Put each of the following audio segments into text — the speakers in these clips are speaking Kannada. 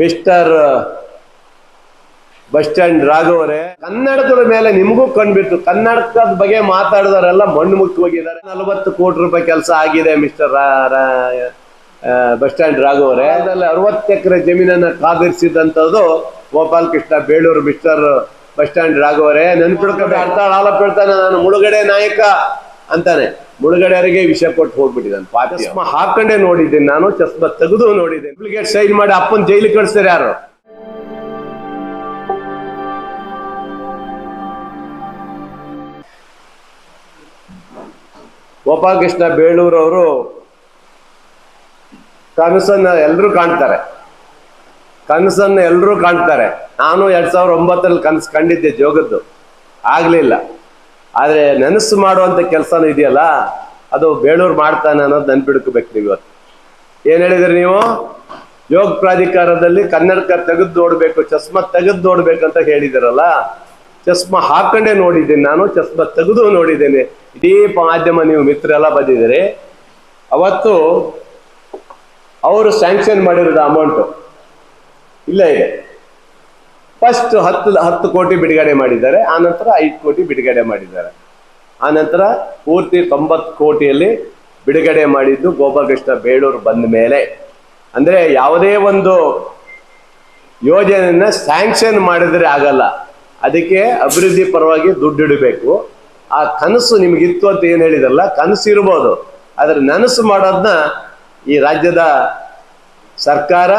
ಮಿಸ್ಟರ್ ಬಸ್ ಸ್ಟ್ಯಾಂಡ್ ರಾಘವರೇ ಕನ್ನಡದ ಮೇಲೆ ನಿಮಗೂ ಕಂಡುಬಿಟ್ಟು ಕನ್ನಡದ ಬಗ್ಗೆ ಮಾತಾಡಿದವರೆಲ್ಲ ಮಣ್ಣು ಮುಕ್ಕಿ ಹೋಗಿದ್ದಾರೆ. ನಲವತ್ತು ಕೋಟಿ ರೂಪಾಯಿ ಕೆಲಸ ಆಗಿದೆ ಮಿಸ್ಟರ್ ಬಸ್ ಸ್ಟ್ಯಾಂಡ್ ರಾಘವರೇ ಅದರಲ್ಲಿ ಅರವತ್ತು ಎಕರೆ ಜಮೀನನ್ನು ಕಾದಿರಿಸಿದಂಥದ್ದು Gopal Krishna Belur mister bus stand ರಾಘವರೇ ನೆನ್ಪಿಡ್ಕೊಂಡು ಅರ್ಥ ಆಲಪ್ ಹೇಳ್ತಾನೆ ನಾನು ಮುಳುಗಡೆ ನಾಯಕ ಅಂತಾನೆ. ಮುಳುಗಡೆಯವರಿಗೆ ವಿಷಯ ಕೊಟ್ಟು ಹೋಗ್ಬಿಟ್ಟಿದ್ದಾನೆ ಪಾಪ ಚಸ್ಮ ಹಾಕೊಂಡೇ ನೋಡಿದ್ದೀನಿ ನಾನು ಚಸ್ಮ ತೆಗೆದು ನೋಡಿದ್ದೇನೆ. ಡೂಪ್ಲಿಕೇಟ್ ಸೈನ್ ಮಾಡಿ ಅಪ್ಪನ್ ಜೈಲಿಗೆ ಕಳಿಸ್ತಾರೆ ಯಾರು? ಗೋಪಾಲಕೃಷ್ಣ ಬೇಳೂರವರು ಕನಸನ್ನ ಎಲ್ಲರೂ ಕಾಣ್ತಾರೆ. ಕನಸನ್ನ ಎಲ್ಲರೂ ಕಾಣ್ತಾರೆ. ನಾನು ಎರಡ್ ಸಾವಿರದ ಒಂಬತ್ತರಲ್ಲಿ ಕನಸು ಕಂಡಿದ್ದೆ ಜೋಗದ್ದು. ಆಗ್ಲಿಲ್ಲ. ಆದ್ರೆ ನೆನಸು ಮಾಡುವಂತ ಕೆಲಸನೂ ಇದೆಯಲ್ಲ, ಅದು ಬೇಳೂರು ಮಾಡ್ತಾನೆ ಅನ್ನೋದು ನೆನ್ಪಿಡ್ಕೋಬೇಕು ನೀವು ಇವತ್ತು. ಏನ್ ಹೇಳಿದ್ರಿ ನೀವು? ಯೋಗ ಪ್ರಾಧಿಕಾರದಲ್ಲಿ ಕನ್ನಡಕ ತೆಗೆದು ನೋಡ್ಬೇಕು ಚಸ್ಮ ತೆಗೆದು ನೋಡ್ಬೇಕಂತ ಹೇಳಿದಿರಲ್ಲ, ಚಸ್ಮ ಹಾಕೊಂಡೇ ನೋಡಿದ್ದೀನಿ ನಾನು, ಚಸ್ಮ ತೆಗೆದು ನೋಡಿದ್ದೇನೆ. ಇಡೀ ಮಾಧ್ಯಮ ನೀವು ಮಿತ್ರರೆಲ್ಲ ಬಂದಿದ್ದೀರಿ. ಅವತ್ತು ಅವರು ಸ್ಯಾಂಕ್ಷನ್ ಮಾಡಿರೋದು ಅಮೌಂಟು ಇಲ್ಲ ಇದೆ. ಫಸ್ಟ್ ಹತ್ತು ಹತ್ತು ಕೋಟಿ ಬಿಡುಗಡೆ ಮಾಡಿದ್ದಾರೆ. ಆನಂತರ ಐದು ಕೋಟಿ ಬಿಡುಗಡೆ ಮಾಡಿದ್ದಾರೆ. ಆನಂತರ ಪೂರ್ತಿ ತೊಂಬತ್ತು ಕೋಟಿಯಲ್ಲಿ ಬಿಡುಗಡೆ ಮಾಡಿದ್ದು ಗೋಪಾಲಕೃಷ್ಣ ಬೇಳೂರು ಬಂದ ಮೇಲೆ. ಅಂದ್ರೆ ಯಾವುದೇ ಒಂದು ಯೋಜನೆಯನ್ನ ಸ್ಯಾಂಕ್ಷನ್ ಮಾಡಿದ್ರೆ ಆಗಲ್ಲ. ಅದಕ್ಕೆ ಅಭಿವೃದ್ಧಿ ಪರವಾಗಿ ದುಡ್ಡು ಇಡಬೇಕು. ಆ ಕನಸು ನಿಮಗಿತ್ತು ಅಂತ ಏನು ಹೇಳಿದ್ರಲ್ಲ ಕನಸು ಇರ್ಬೋದು. ಆದ್ರೆ ನನಸು ಮಾಡೋದನ್ನ ಈ ರಾಜ್ಯದ ಸರ್ಕಾರ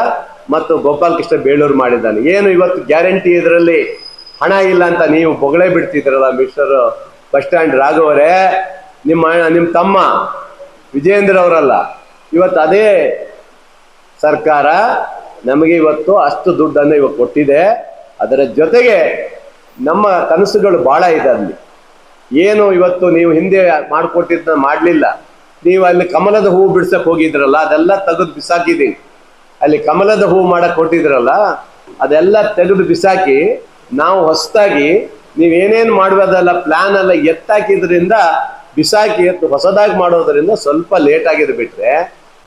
ಮತ್ತು ಗೋಪಾಲಕೃಷ್ಣ ಬೇಳೂರು ಮಾಡಿದ್ದಾನೆ. ಏನು ಇವತ್ತು ಗ್ಯಾರಂಟಿ ಇದರಲ್ಲಿ ಹಣ ಇಲ್ಲ ಅಂತ ನೀವು ಬೊಗಳೇ ಬಿಡ್ತಿದ್ರಲ್ಲ ಮಿಸ್ಟರ್ ಬಸ್ ಸ್ಟ್ಯಾಂಡ್ ರಾಘವರೇ ನಿಮ್ಮ ನಿಮ್ಮ ತಮ್ಮ ವಿಜಯೇಂದ್ರ ಅವರಲ್ಲ. ಇವತ್ತು ಅದೇ ಸರ್ಕಾರ ನಮಗೆ ಇವತ್ತು ಅಷ್ಟು ದುಡ್ಡನ್ನು ಇವತ್ತು ಕೊಟ್ಟಿದೆ. ಅದರ ಜೊತೆಗೆ ನಮ್ಮ ಕನಸುಗಳು ಭಾಳ ಇದೆ ಅಲ್ಲಿ. ಏನು ಇವತ್ತು ನೀವು ಹಿಂದೆ ಮಾಡಿಕೊಟ್ಟಿದ್ದನ್ನ ಮಾಡಲಿಲ್ಲ. ನೀವು ಅಲ್ಲಿ ಕಮಲದ ಹೂವು ಬಿಡ್ಸಕ್ಕೆ ಹೋಗಿದ್ರಲ್ಲ, ಅದೆಲ್ಲ ತೆಗೆದು ಬಿಸಾಕಿದ್ದೀನಿ ಅಲ್ಲಿ ಕಮಲದ ಹೂವು ಮಾಡಕ್ ಕೊಟ್ಟಿದ್ರಲ್ಲ, ಅದೆಲ್ಲ ತೆಗೆದು ಬಿಸಾಕಿ ನಾವು ಹೊಸದಾಗಿ ನೀವೇನೇನು ಮಾಡ್ಬೋದಲ್ಲ ಪ್ಲಾನ್ ಎಲ್ಲ ಎತ್ತಾಕಿದ್ರಿಂದ ಬಿಸಾಕಿ ಎತ್ತು ಹೊಸದಾಗಿ ಮಾಡೋದ್ರಿಂದ ಸ್ವಲ್ಪ ಲೇಟ್ ಆಗಿದೆ ಬಿಟ್ರೆ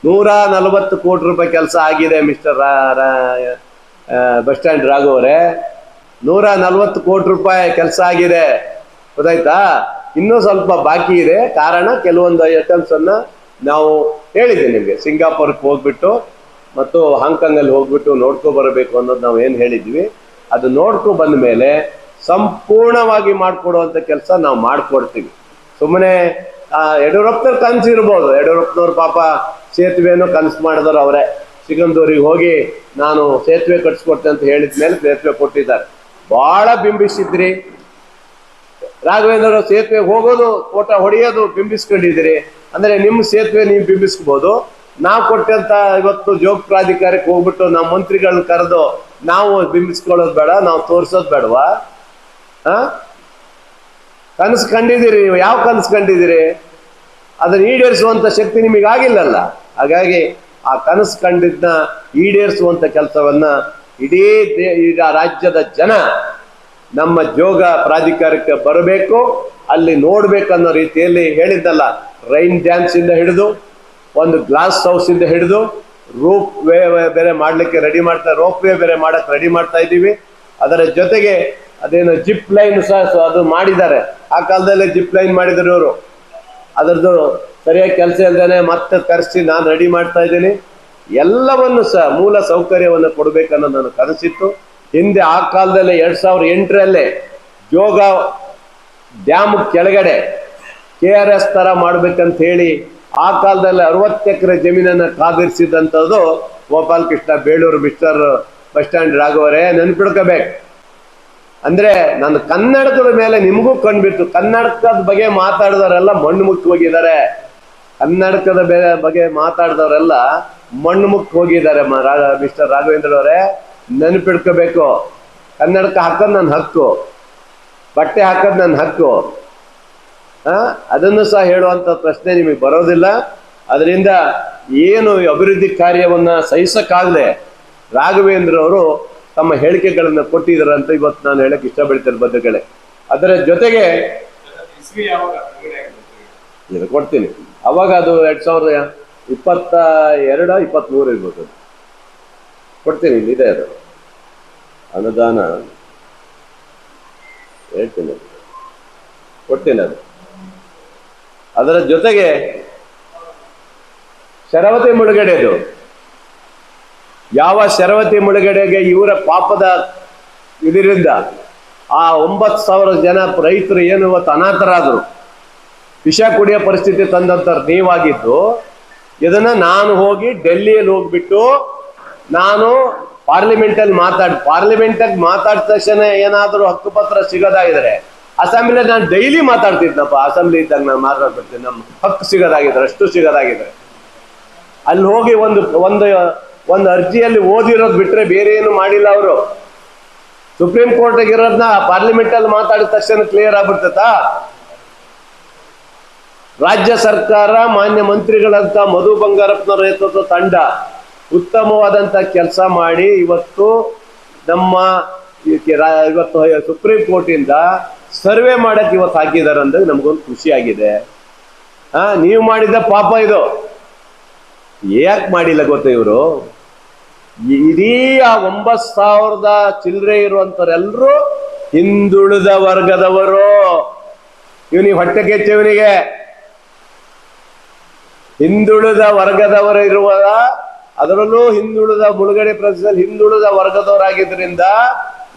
ನೂರ ನಲವತ್ತು ಕೋಟಿ ರೂಪಾಯಿ ಕೆಲಸ ಆಗಿದೆ ಮಿಸ್ಟರ್ ಬಸ್ ಸ್ಟ್ಯಾಂಡ್ ರಾಘವರೇ ನೂರ ನಲವತ್ತು ಕೋಟಿ ರೂಪಾಯಿ ಕೆಲಸ ಆಗಿದೆ. ಗೊತ್ತಾಯ್ತಾ? ಇನ್ನೂ ಸ್ವಲ್ಪ ಬಾಕಿ ಇದೆ. ಕಾರಣ ಕೆಲವೊಂದು ಐಟಮ್ಸ್ ಅನ್ನ ನಾವು ಹೇಳಿದ್ದೆ ನಿಮಗೆ. ಸಿಂಗಾಪುರಕ್ಕೆ ಹೋಗ್ಬಿಟ್ಟು ಮತ್ತು ಹಾಂಗ್ಕಾಂಗಲ್ಲಿ ಹೋಗ್ಬಿಟ್ಟು ನೋಡ್ಕೊ ಬರಬೇಕು ಅನ್ನೋದು ನಾವು ಏನು ಹೇಳಿದ್ವಿ, ಅದು ನೋಡ್ಕೊ ಬಂದ ಮೇಲೆ ಸಂಪೂರ್ಣವಾಗಿ ಮಾಡಿಕೊಡುವಂಥ ಕೆಲಸ ನಾವು ಮಾಡಿಕೊಡ್ತೀವಿ. ಸುಮ್ಮನೆ ಯಡಿಯೂರಪ್ಪನ ಕನಸು ಇರ್ಬೋದು. ಯಡಿಯೂರಪ್ಪನವ್ರ ಪಾಪ ಸೇತುವೆಯನ್ನು ಕನಸು ಮಾಡಿದ್ರು ಅವರೇ. ಸಿಗಂದೂರಿಗೆ ಹೋಗಿ ನಾನು ಸೇತುವೆ ಕಟ್ಸ್ಕೊಡ್ತೇನೆ ಅಂತ ಹೇಳಿದ ಮೇಲೆ ಸೇತುವೆ ಕೊಟ್ಟಿದ್ದಾರೆ. ಬಹಳ ಬಿಂಬಿಸಿದ್ರಿ. ರಾಘವೇಂದ್ರ ಸೇತುವೆ ಹೋಗೋದು ಫೋಟೋ ಹೊಡೆಯೋದು ಬಿಂಬಿಸ್ಕೊಂಡಿದ್ದೀರಿ. ಅಂದ್ರೆ ನಿಮ್ಮ ಸೇತುವೆ ನೀವು ಬಿಂಬಿಸ್ಕೋಬಹುದು ನಾವು ಕೊಟ್ಟಂತ ಇವತ್ತು ಜೋಗ ಪ್ರಾಧಿಕಾರಕ್ಕೆ ಹೋಗ್ಬಿಟ್ಟು ನಮ್ಮ ಮಂತ್ರಿಗಳನ್ನ ಕರೆದು ನಾವು ಬಿಂಬಿಸ್ಕೊಳ್ಳೋದು ಬೇಡ, ನಾವು ತೋರಿಸೋದು ಬೇಡವಾ? ಕನಸು ಕಂಡಿದ್ದೀರಿ ನೀವು, ಯಾವ ಕನಸು ಕಂಡಿದ್ದೀರಿ? ಅದನ್ನು ಈಡೇರಿಸುವಂತ ಶಕ್ತಿ ನಿಮಗೆ ಆಗಿಲ್ಲಲ್ಲ? ಹಾಗಾಗಿ ಆ ಕನಸು ಕಂಡಿದ್ನ ಈಡೇರಿಸುವಂತ ಕೆಲಸವನ್ನ ಇಡೀ ದೇ ಈಗ ರಾಜ್ಯದ ಜನ ನಮ್ಮ ಜೋಗ ಪ್ರಾಧಿಕಾರಕ್ಕೆ ಬರಬೇಕು, ಅಲ್ಲಿ ನೋಡ್ಬೇಕನ್ನೋ ರೀತಿಯಲ್ಲಿ ಹೇಳಿದ್ದಲ್ಲ, ರೈನ್ ಡ್ಯಾನ್ಸ್ ಇಂದ ಹಿಡಿದು ಒಂದು ಗ್ಲಾಸ್ ಹೌಸ್ ಇಂದ ಹಿಡಿದು ರೂಪ್ ವೇ ಬೇರೆ ಮಾಡ್ಲಿಕ್ಕೆ ರೆಡಿ ಮಾಡ್ತಾ ರೋಪ್ ವೇ ಬೇರೆ ಮಾಡಕ್ಕೆ ರೆಡಿ ಮಾಡ್ತಾ ಇದ್ದೀವಿ. ಅದರ ಜೊತೆಗೆ ಅದೇನು ಜಿಪ್ ಲೈನ್ ಸಹ ಅದು ಮಾಡಿದ್ದಾರೆ. ಆ ಕಾಲದಲ್ಲಿ ಜಿಪ್ ಲೈನ್ ಮಾಡಿದ್ರು ಇವರು. ಅದರದ್ದು ಸರಿಯಾಗಿ ಕೆಲಸ ಇಲ್ದೇನೆ ಮತ್ತೆ ತರಿಸಿ ನಾನು ರೆಡಿ ಮಾಡ್ತಾ ಇದ್ದೀನಿ. ಎಲ್ಲವನ್ನು ಸಹ ಮೂಲ ಸೌಕರ್ಯವನ್ನು ಕೊಡಬೇಕನ್ನೋ ನನ್ನ ಕನಸಿತ್ತು ಹಿಂದೆ ಆ ಕಾಲದಲ್ಲಿ ಎರಡ್ ಸಾವಿರ ಎಂಟರಲ್ಲೇ ಜೋಗ ಡ್ಯಾಮ್ ಕೆಳಗಡೆ ಕೆ ಆರ್ ಎಸ್ ತರ ಮಾಡ್ಬೇಕಂತ ಹೇಳಿ ಆ ಕಾಲದಲ್ಲಿ ಅರವತ್ತು ಎಕರೆ ಜಮೀನನ್ನು ಕಾದಿರಿಸಿದಂಥದ್ದು Gopal Krishna Belur mister bus stand ರಾಘವರೇ ನೆನ್ಪಿಡ್ಕೋಬೇಕು. ಅಂದ್ರೆ ನನ್ನ ಕನ್ನಡದ ಮೇಲೆ ನಿಮಗೂ ಕಂಡುಬಿಟ್ಟು ಕನ್ನಡಕದ ಬಗ್ಗೆ ಮಾತಾಡಿದವರೆಲ್ಲ ಮಣ್ಣು ಮುಕ್ಕಿ ಹೋಗಿದ್ದಾರೆ. ಕನ್ನಡಕದ ಬಗ್ಗೆ ಮಾತಾಡಿದವರೆಲ್ಲ ಮಣ್ಣು ಮುಕ್ಕಿ ಹೋಗಿದ್ದಾರೆ ಮಿಸ್ಟರ್ ರಾಘವೇಂದ್ರ ಅವರೇ, ನೆನಪಿಡ್ಕೋಬೇಕು. ಕನ್ನಡಕ ಹಾಕೋದು ನನ್ನ ಹಕ್ಕು. ಬಟ್ಟೆ ಹಾಕೋದು ನನ್ನ ಹಕ್ಕು. ಅದನ್ನು ಸಹ ಹೇಳುವಂತ ಪ್ರಶ್ನೆ ನಿಮಗೆ ಬರೋದಿಲ್ಲ. ಅದರಿಂದ ಏನು ಅಭಿವೃದ್ಧಿ ಕಾರ್ಯವನ್ನ ಸಹಿಸಕ್ಕಾಗದೆ ರಾಘವೇಂದ್ರ ಅವರು ತಮ್ಮ ಹೇಳಿಕೆಗಳನ್ನು ಕೊಟ್ಟಿದ್ದಾರೆ ಅಂತ ಇವತ್ತು ನಾನು ಹೇಳಕ್ ಇಷ್ಟಪಡ್ತೇನೆ ಬದ್ಧಗಳೇ ಅದರ ಜೊತೆಗೆ? ಇದು ಕೊಡ್ತೀನಿ. ಅವಾಗ ಅದು ಎರಡ್ ಸಾವಿರದ ಇಪ್ಪತ್ತ ಎರಡ ಇಪ್ಪತ್ತ್ ಮೂರು ಇರ್ಬೋದು. ಕೊಡ್ತೀನಿ ಇಲ್ಲಿದೆ ಅದು. ಅನುದಾನ. ಹೇಳ್ತೀನಿ. ಕೊಡ್ತೀನಿ ಅದು. ಅದರ ಜೊತೆಗೆ ಶರವತಿ ಮುಳುಗಡೆದು. ಯಾವ ಶರವತಿ ಮುಳುಗಡೆಗೆ ಇವರ ಪಾಪದ ಇದರಿಂದ ಆ ಒಂಬತ್ತು ಸಾವಿರ ಜನ ರೈತರು ಏನು ಇವತ್ತು ಅನಾಥರಾದರು. ವಿಷ ಕುಡಿಯೋ ಪರಿಸ್ಥಿತಿ ತಂದಂತ ನೀವಾಗಿದ್ದು, ಇದನ್ನ ನಾನು ಹೋಗಿ ಡೆಲ್ಲಿಯಲ್ಲಿ ಹೋಗ್ಬಿಟ್ಟು ನಾನು ಪಾರ್ಲಿಮೆಂಟಲ್ಲಿ ಮಾತಾಡ್ ಪಾರ್ಲಿಮೆಂಟಾಗಿ ಮಾತಾಡಿದ ತಕ್ಷಣ ಏನಾದರೂ ಹಕ್ಕುಪತ್ರ ಸಿಗೋದಾಗಿದ್ರೆ ಅಸೆಂಬ್ಲಿ ನಾನು ಡೈಲಿ ಮಾತಾಡ್ತಿದ್ನಪ್ಪ. ಅಸೆಂಬ್ಲಿ ಇದ್ದಾಗ ನಾನು ಮಾತಾಡ್ಬಿಡ್ತೀನಿ ನಮ್ಮ ಹಕ್ಕು ಸಿಗೋದಾಗಿದ್ರೆ, ಅಷ್ಟು ಸಿಗೋದಾಗಿದ್ರೆ. ಅಲ್ಲಿ ಹೋಗಿ ಒಂದು ಒಂದು ಒಂದು ಅರ್ಜಿಯಲ್ಲಿ ಓದಿರೋದು ಬಿಟ್ರೆ ಬೇರೆ ಏನು ಮಾಡಿಲ್ಲ ಅವರು. ಸುಪ್ರೀಂ ಕೋರ್ಟ್ಗೆ ಇರೋದನ್ನ ಪಾರ್ಲಿಮೆಂಟ್ ಮಾತಾಡಿದ ತಕ್ಷಣ ಕ್ಲಿಯರ್ ಆಗ್ಬಿಡ್ತೈತಾ? ರಾಜ್ಯ ಸರ್ಕಾರ, ಮಾನ್ಯ ಮಂತ್ರಿಗಳಂತ ಮಧು ಬಂಗಾರಪ್ಪನವರ ನೇತೃತ್ವದ ತಂಡ ಉತ್ತಮವಾದಂತ ಕೆಲಸ ಮಾಡಿ ಇವತ್ತು ನಮ್ಮ ಇವತ್ತು ಸುಪ್ರೀಂ ಕೋರ್ಟಿಂದ ಸರ್ವೆ ಮಾಡಕ್ ಇವತ್ತು ಹಾಕಿದ್ದಾರೆ ಅಂದ್ರೆ ನಮಗೊಂದು ಖುಷಿ ಆಗಿದೆ. ಆ, ನೀವು ಮಾಡಿದ ಪಾಪ ಇದು. ಯಾಕೆ ಮಾಡಿಲ್ಲ ಗೊತ್ತ ಇವರು? ಇಡೀ ಆ ಒಂಬತ್ ಸಾವಿರದ ಚಿಲ್ಲರೆ ಇರುವಂತವರೆಲ್ಲರೂ ಹಿಂದುಳಿದ ವರ್ಗದವರು. ಇವನಿಗೆ ಹೊಟ್ಟೆ ಕೆಚ್ಚ ಇವನಿಗೆ ಹಿಂದುಳಿದ ವರ್ಗದವರು ಇರುವ, ಅದರಲ್ಲೂ ಹಿಂದುಳಿದ ಮುಳುಗಡೆ ಪ್ರದೇಶದಲ್ಲಿ ಹಿಂದುಳಿದ ವರ್ಗದವರಾಗಿದ್ದರಿಂದ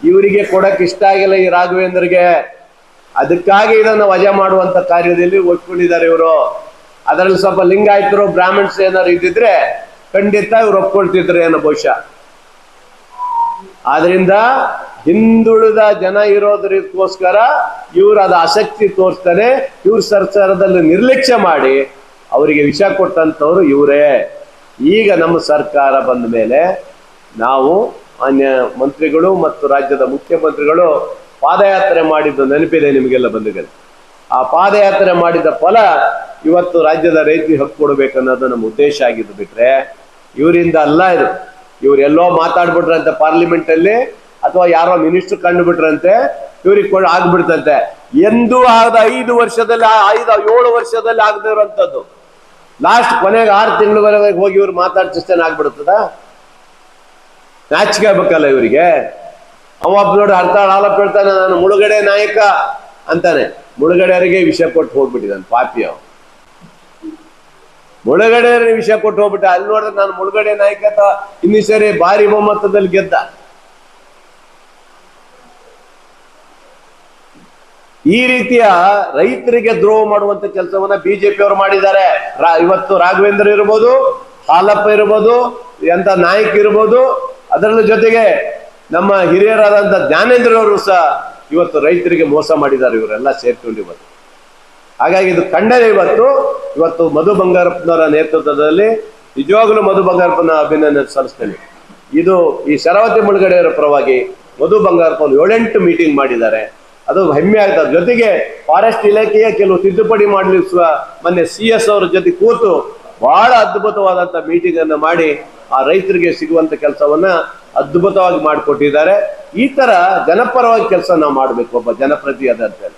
ಇವರಿಗೆ ಕೊಡಕ್ ಇಷ್ಟ ಆಗಿಲ್ಲ ಈ ರಾಘವೇಂದ್ರಗೆ. ಅದಕ್ಕಾಗಿ ಇದನ್ನು ವಜಾ ಮಾಡುವಂತ ಕಾರ್ಯದಲ್ಲಿ ಒಪ್ಕೊಂಡಿದ್ದಾರೆ ಇವರು. ಅದರಲ್ಲಿ ಸ್ವಲ್ಪ ಲಿಂಗಾಯತರು ಬ್ರಾಹ್ಮಣ್ಸ್ ಏನಾದ್ರು ಇದ್ದಿದ್ರೆ ಖಂಡಿತ ಇವ್ರು ಒಪ್ಕೊಳ್ತಿದ್ರು ಏನೋ ಬಹುಶಃ. ಆದ್ರಿಂದ ಹಿಂದುಳಿದ ಜನ ಇರೋದ್ರಕ್ಕೋಸ್ಕರ ಇವ್ರು ಅದು ಆಸಕ್ತಿ ತೋರಿಸ್ತಾರೆ, ಇವ್ರ ಸರ್ಕಾರದಲ್ಲಿ ನಿರ್ಲಕ್ಷ್ಯ ಮಾಡಿ ಅವರಿಗೆ ವಿಷ ಕೊಟ್ಟಂತವ್ರು ಇವರೇ. ಈಗ ನಮ್ಮ ಸರ್ಕಾರ ಬಂದ ಮೇಲೆ ನಾವು ಮಾನ್ಯ ಮಂತ್ರಿಗಳು ಮತ್ತು ರಾಜ್ಯದ ಮುಖ್ಯಮಂತ್ರಿಗಳು ಪಾದಯಾತ್ರೆ ಮಾಡಿದ್ದು ನೆನಪಿದೆ ನಿಮಗೆಲ್ಲ ಬಂಧುಗಳು. ಆ ಪಾದಯಾತ್ರೆ ಮಾಡಿದ ಫಲ ಇವತ್ತು ರಾಜ್ಯದ ರೈತರಿಗೆ ಹಕ್ಕು ಕೊಡಬೇಕನ್ನೋದು ನಮ್ಮ ಉದ್ದೇಶ ಆಗಿದ್ದು ಬಿಟ್ರೆ ಇವರಿಂದ ಅಲ್ಲ ಇದು. ಇವ್ರು ಎಲ್ಲೋ ಮಾತಾಡ್ಬಿಟ್ರಂತೆ ಪಾರ್ಲಿಮೆಂಟ್ ಅಲ್ಲಿ ಅಥವಾ ಯಾರೋ ಮಿನಿಸ್ಟರ್ ಕಂಡುಬಿಟ್ರಂತೆ ಇವ್ರಿಗೆ ಕೊಡ ಆಗ್ಬಿಡ್ತಂತೆ. ಎಂದೂ ಆದ ಐದು ವರ್ಷದಲ್ಲಿ ಐದು ಏಳು ವರ್ಷದಲ್ಲಿ ಆಗದೆ ಇರುವಂಥದ್ದು. ಲಾಸ್ಟ್ ಕೊನೆಗೆ ಆರು ತಿಂಗಳವರೆಗೆ ಹೋಗಿ ಇವ್ರು ಮಾತಾಡ್ತಿಸ್ತೇನೆ ಆಗ್ಬಿಡ್ತದ? ನಾಚಿಕೆ ಆಗ್ಬೇಕಲ್ಲ ಇವರಿಗೆ. ಅವ ನೋಡಿ ಹರ್ತಾಳ ಹಾಲಪ್ಪ ಹೇಳ್ತಾನೆ, ನಾನು ಮುಳುಗಡೆ ನಾಯಕ ಅಂತಾನೆ. ಮುಳುಗಡೆಯವರಿಗೆ ವಿಷ ಕೊಟ್ಟು ಹೋಗ್ಬಿಟ್ಟಿದ್ದಾನೆ ಪಾಪಿ ಅವ. ಮುಳುಗಡೆಯವರಿಗೆ ವಿಷ ಕೊಟ್ಟು ಹೋಗ್ಬಿಟ್ಟ, ಅಲ್ಲಿ ನೋಡಿದ್ರೆ ನಾನು ಮುಳುಗಡೆ ನಾಯಕ ಅಂತ ಇನ್ನು ಸರಿ ಭಾರಿ ಬಹುಮತದಲ್ಲಿ ಗೆದ್ದ. ಈ ರೀತಿಯ ರೈತರಿಗೆ ದ್ರೋಹ ಮಾಡುವಂತ ಕೆಲಸವನ್ನ ಬಿಜೆಪಿ ಅವರು ಮಾಡಿದ್ದಾರೆ ಇವತ್ತು ರಾಘವೇಂದ್ರ ಇರ್ಬೋದು, ಹಾಲಪ್ಪ ಇರ್ಬೋದು, ಎಂತ ನಾಯಕ್ ಇರ್ಬೋದು ಅದರ ಜೊತೆಗೆ ನಮ್ಮ ಹಿರಿಯರಾದಂತ ಜ್ಞಾನೇಂದ್ರವರು ಸಹ ಇವತ್ತು ರೈತರಿಗೆ ಮೋಸ ಮಾಡಿದ್ದಾರೆ, ಇವರೆಲ್ಲ ಸೇರ್ಕೊಂಡು ಇವತ್ತು ಹಾಗಾಗಿ ಇದು ಖಂಡನೆ ಇವತ್ತು. ಇವತ್ತು ಮಧು ಬಂಗಾರಪ್ಪನವರ ನೇತೃತ್ವದಲ್ಲಿ ನಿಜವಾಗ್ಲೂ ಮಧು ಬಂಗಾರಪ್ಪನ ಅಭಿನಂದನೆ ಸಲ್ಲಿಸ್ತೇನೆ. ಇದು ಈ ಶರಾವತಿ ಮುಳುಗಡೆಯವರ ಪರವಾಗಿ ಮಧು ಬಂಗಾರಪ್ಪ ಒಂದು ಏಳೆಂಟು ಮೀಟಿಂಗ್ ಮಾಡಿದ್ದಾರೆ. ಅದು ಹೆಮ್ಮೆ ಆಗ್ತದೆ ಜೊತೆಗೆ ಫಾರೆಸ್ಟ್ ಇಲಾಖೆಯ ಕೆಲವು ತಿದ್ದುಪಡಿ ಮಾಡಲಿಸುವ ಮೊನ್ನೆ ಸಿ ಎಸ್ ಅವರ ಜೊತೆ ಕೂತು ಬಹಳ ಅದ್ಭುತವಾದಂತ ಮೀಟಿಂಗ್ ಅನ್ನು ಮಾಡಿ ಆ ರೈತರಿಗೆ ಸಿಗುವಂತ ಕೆಲಸವನ್ನ ಅದ್ಭುತವಾಗಿ ಮಾಡಿಕೊಟ್ಟಿದ್ದಾರೆ. ಈ ತರ ಜನಪರವಾಗಿ ಕೆಲಸ ನಾವು ಮಾಡಬೇಕು ಒಬ್ಬ ಜನಪ್ರತಿ ಅದಂತೇಳಿ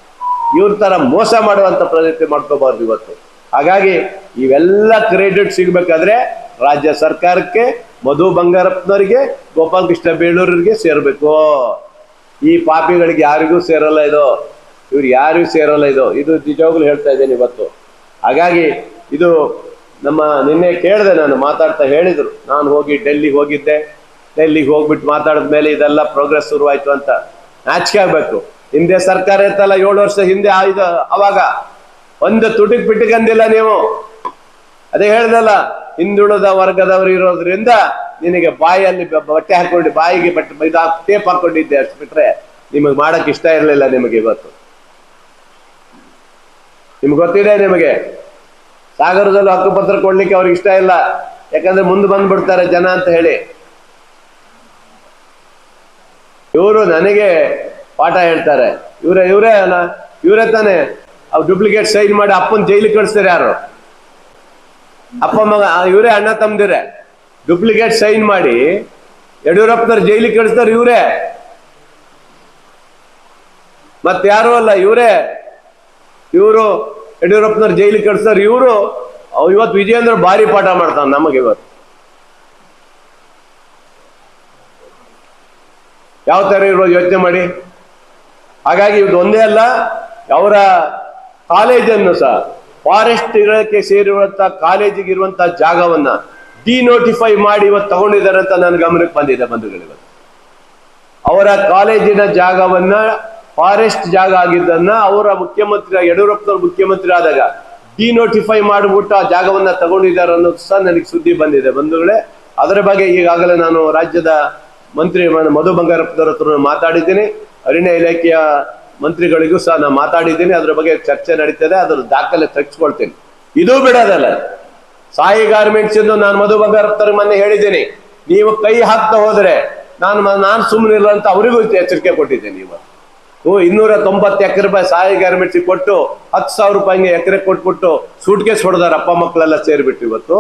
ಇವ್ರ ತರ ಮೋಸ ಮಾಡುವಂತ ಪ್ರಯತ್ನ ಮಾಡ್ಕೋಬಾರ್ದು ಇವತ್ತು. ಹಾಗಾಗಿ ಇವೆಲ್ಲ ಕ್ರೆಡಿಟ್ ಸಿಗ್ಬೇಕಾದ್ರೆ ರಾಜ್ಯ ಸರ್ಕಾರಕ್ಕೆ, ಮಧು ಬಂಗಾರಪ್ಪನವರಿಗೆ, ಗೋಪಾಲಕೃಷ್ಣ ಬೇಳೂರಿಗೆ ಸೇರ್ಬೇಕು. ಈ ಪಾಪಿಗಳಿಗೆ ಯಾರಿಗೂ ಸೇರಲ್ಲ ಇದು. ಇವ್ರು ಯಾರಿಗೂ ಸೇರಲ್ಲ ಇದು. ಇದು ನಿಜವಾಗ್ಲೂ ಹೇಳ್ತಾ ಇದ್ದೇನೆ ಇವತ್ತು. ಹಾಗಾಗಿ ಇದು ನಮ್ಮ ನಿನ್ನೆ ಕೇಳಿದೆ ನಾನು, ಮಾತಾಡ್ತಾ ಹೇಳಿದ್ರು. ನಾನು ಹೋಗಿ ಡೆಲ್ಲಿಗೆ ಹೋಗಿದ್ದೆ. ಡೆಲ್ಲಿಗೆ ಹೋಗ್ಬಿಟ್ಟು ಮಾತಾಡಿದ ಮೇಲೆ ಇದೆಲ್ಲ ಪ್ರೋಗ್ರೆಸ್ ಶುರುವಾಯ್ತು ಅಂತ. ನಾಚಿಕೆ ಆಗಬೇಕು. ಹಿಂದೆ ಸರ್ಕಾರ ಇತ್ತಲ್ಲ, ಏಳು ವರ್ಷ ಹಿಂದೆ ಇದು ಅವಾಗ. ಒಂದು ತುಟಿಕ್ ಬಿಟ್ಟುಕಂದಿಲ್ಲ ನೀವು. ಅದೇ ಹೇಳ್ದಲ್ಲ, ಹಿಂದುಳಿದ ವರ್ಗದವರು ಇರೋದ್ರಿಂದ ನಿನಗೆ ಬಾಯಲ್ಲಿ ಬಟ್ಟೆ ಹಾಕೊಂಡು ಬಾಯಿಗೆ ಬಟ್ಟೆ ಇದು ಟೇಪ್ ಹಾಕೊಂಡಿದ್ದೆ ಅಷ್ಟು ಬಿಟ್ರೆ ನಿಮಗೆ ಮಾಡಕ್ ಇಷ್ಟ ಇರಲಿಲ್ಲ ನಿಮಗೆ ಇವತ್ತು. ನಿಮ್ಗೆ ಗೊತ್ತಿದೆ ನಿಮಗೆ? ಸಾಗರದಲ್ಲಿ ಹಕ್ಕುಪತ್ರ ಕೊಡ್ಲಿಕ್ಕೆ ಅವ್ರಿಗೆ ಇಷ್ಟ ಇಲ್ಲ. ಯಾಕಂದ್ರೆ ಮುಂದೆ ಬಂದ್ಬಿಡ್ತಾರೆ ಜನ ಅಂತ ಹೇಳಿ. ಇವರು ನನಗೆ ಪಾಠ ಹೇಳ್ತಾರೆ. ಇವರೇ ಇವರೇ ಅಲ್ಲ, ಇವರೇ ತಾನೆ. ಅವ್ರು ಡೂಪ್ಲಿಕೇಟ್ ಸೈನ್ ಮಾಡಿ ಅಪ್ಪನ ಜೈಲಿಗೆ ಕಳಿಸ್ತಾರೆ ಯಾರು? ಅಪ್ಪ ಮಗ ಇವರೇ ಅಣ್ಣ ತಮ್ಮದಿರೇ ಡೂಪ್ಲಿಕೇಟ್ ಸೈನ್ ಮಾಡಿ ಯಡಿಯೂರಪ್ಪನವ್ರ ಜೈಲಿಗೆ ಕಳಿಸ್ತಾರೆ ಇವರೇ. ಮತ್ತೆ ಯಾರು ಅಲ್ಲ, ಇವರೇ. ಇವರು ಯಡಿಯೂರಪ್ಪನವ್ರ ಜೈಲಿಗೆ ಕಳಿಸ್ತಾರೆ ಇವರು ಇವತ್ತು ವಿಜಯೇಂದ್ರ ಭಾರಿ ಪಾಠ ಮಾಡ್ತಾನೆ ನಮಗೆ ಇವತ್ತು ಯಾವ ಥರ ಇರ್ಬೋದು ಯೋಚನೆ ಮಾಡಿ. ಹಾಗಾಗಿ ಇದು ಒಂದೇ ಅಲ್ಲ, ಅವರ ಕಾಲೇಜನ್ನು ಸಹ, ಫಾರೆಸ್ಟ್ ಇರೋಕ್ಕೆ ಸೇರಿರುವಂತ ಕಾಲೇಜಿಗೆ ಇರುವಂತ ಜಾಗವನ್ನ ಡಿನೋಟಿಫೈ ಮಾಡಿ ಇವತ್ತು ತಗೊಂಡಿದ್ದಾರೆ ಅಂತ ನನ್ನ ಗಮನಕ್ಕೆ ಬಂದಿದೆ ಬಂಧುಗಳಿವತ್ತು ಅವರ ಕಾಲೇಜಿನ ಜಾಗವನ್ನ ಫಾರೆಸ್ಟ್ ಜಾಗ ಆಗಿದ್ದನ್ನ ಅವರ ಮುಖ್ಯಮಂತ್ರಿ, ಯಡಿಯೂರಪ್ಪನವ್ರ ಮುಖ್ಯಮಂತ್ರಿ ಆದಾಗ ಡಿನೋಟಿಫೈ ಮಾಡಿಬಿಟ್ಟು ಆ ಜಾಗವನ್ನ ತಗೊಂಡಿದ್ದಾರೆ ಅನ್ನೋದು ಸಹ ನನಗೆ ಸುದ್ದಿ ಬಂದಿದೆ. ಬಂಧುಗಳೇ, ಅದರ ಬಗ್ಗೆ ಈಗಾಗಲೇ ನಾನು ರಾಜ್ಯದ ಮಂತ್ರಿ ಮಧು ಬಂಗಾರಪ್ಪನವ್ರ ಹತ್ರ ಮಾತಾಡಿದ್ದೀನಿ. ಅರಣ್ಯ ಇಲಾಖೆಯ ಮಂತ್ರಿಗಳಿಗೂ ಸಹ ನಾನು ಮಾತಾಡಿದ್ದೀನಿ. ಅದ್ರ ಬಗ್ಗೆ ಚರ್ಚೆ ನಡೀತದೆ. ಅದರ ದಾಖಲೆ ತಗ್ಸ್ಕೊಳ್ತೀನಿ. ಇದು ಬಿಡೋದಲ್ಲ. ಸಾಯಿ ಗಾರ್ಮೆಂಟ್ಸ್ ಎಂದು ನಾನು ಮಧು ಬಂಗಾರಪ್ಪನವ್ರ ಮೊನ್ನೆ ಹೇಳಿದ್ದೀನಿ. ನೀವು ಕೈ ಹಾಕ್ತಾ ಹೋದ್ರೆ ನಾನು ನಾನು ಸುಮ್ಮನೆ ಇಲ್ಲ ಅಂತ ಅವರಿಗೂ ಎಚ್ಚರಿಕೆ ಕೊಟ್ಟಿದ್ದೇನೆ ಇವತ್ತು. ಇನ್ನೂರ ತೊಂಬತ್ತು ಎಕರೆ ರೂಪಾಯಿ ಸಾಯಿ ಗ್ಯಾರಂಟಿ ಕೊಟ್ಟು ಹತ್ತು ಸಾವಿರ ರೂಪಾಯಿಗೆ ಎಕರೆ ಕೊಟ್ಬಿಟ್ಟು ಸೂಟ್ಕೇಸ್ ಅಪ್ಪ ಮಕ್ಕಳೆಲ್ಲ ಸೇರಿಬಿಟ್ಟು ಇವತ್ತು.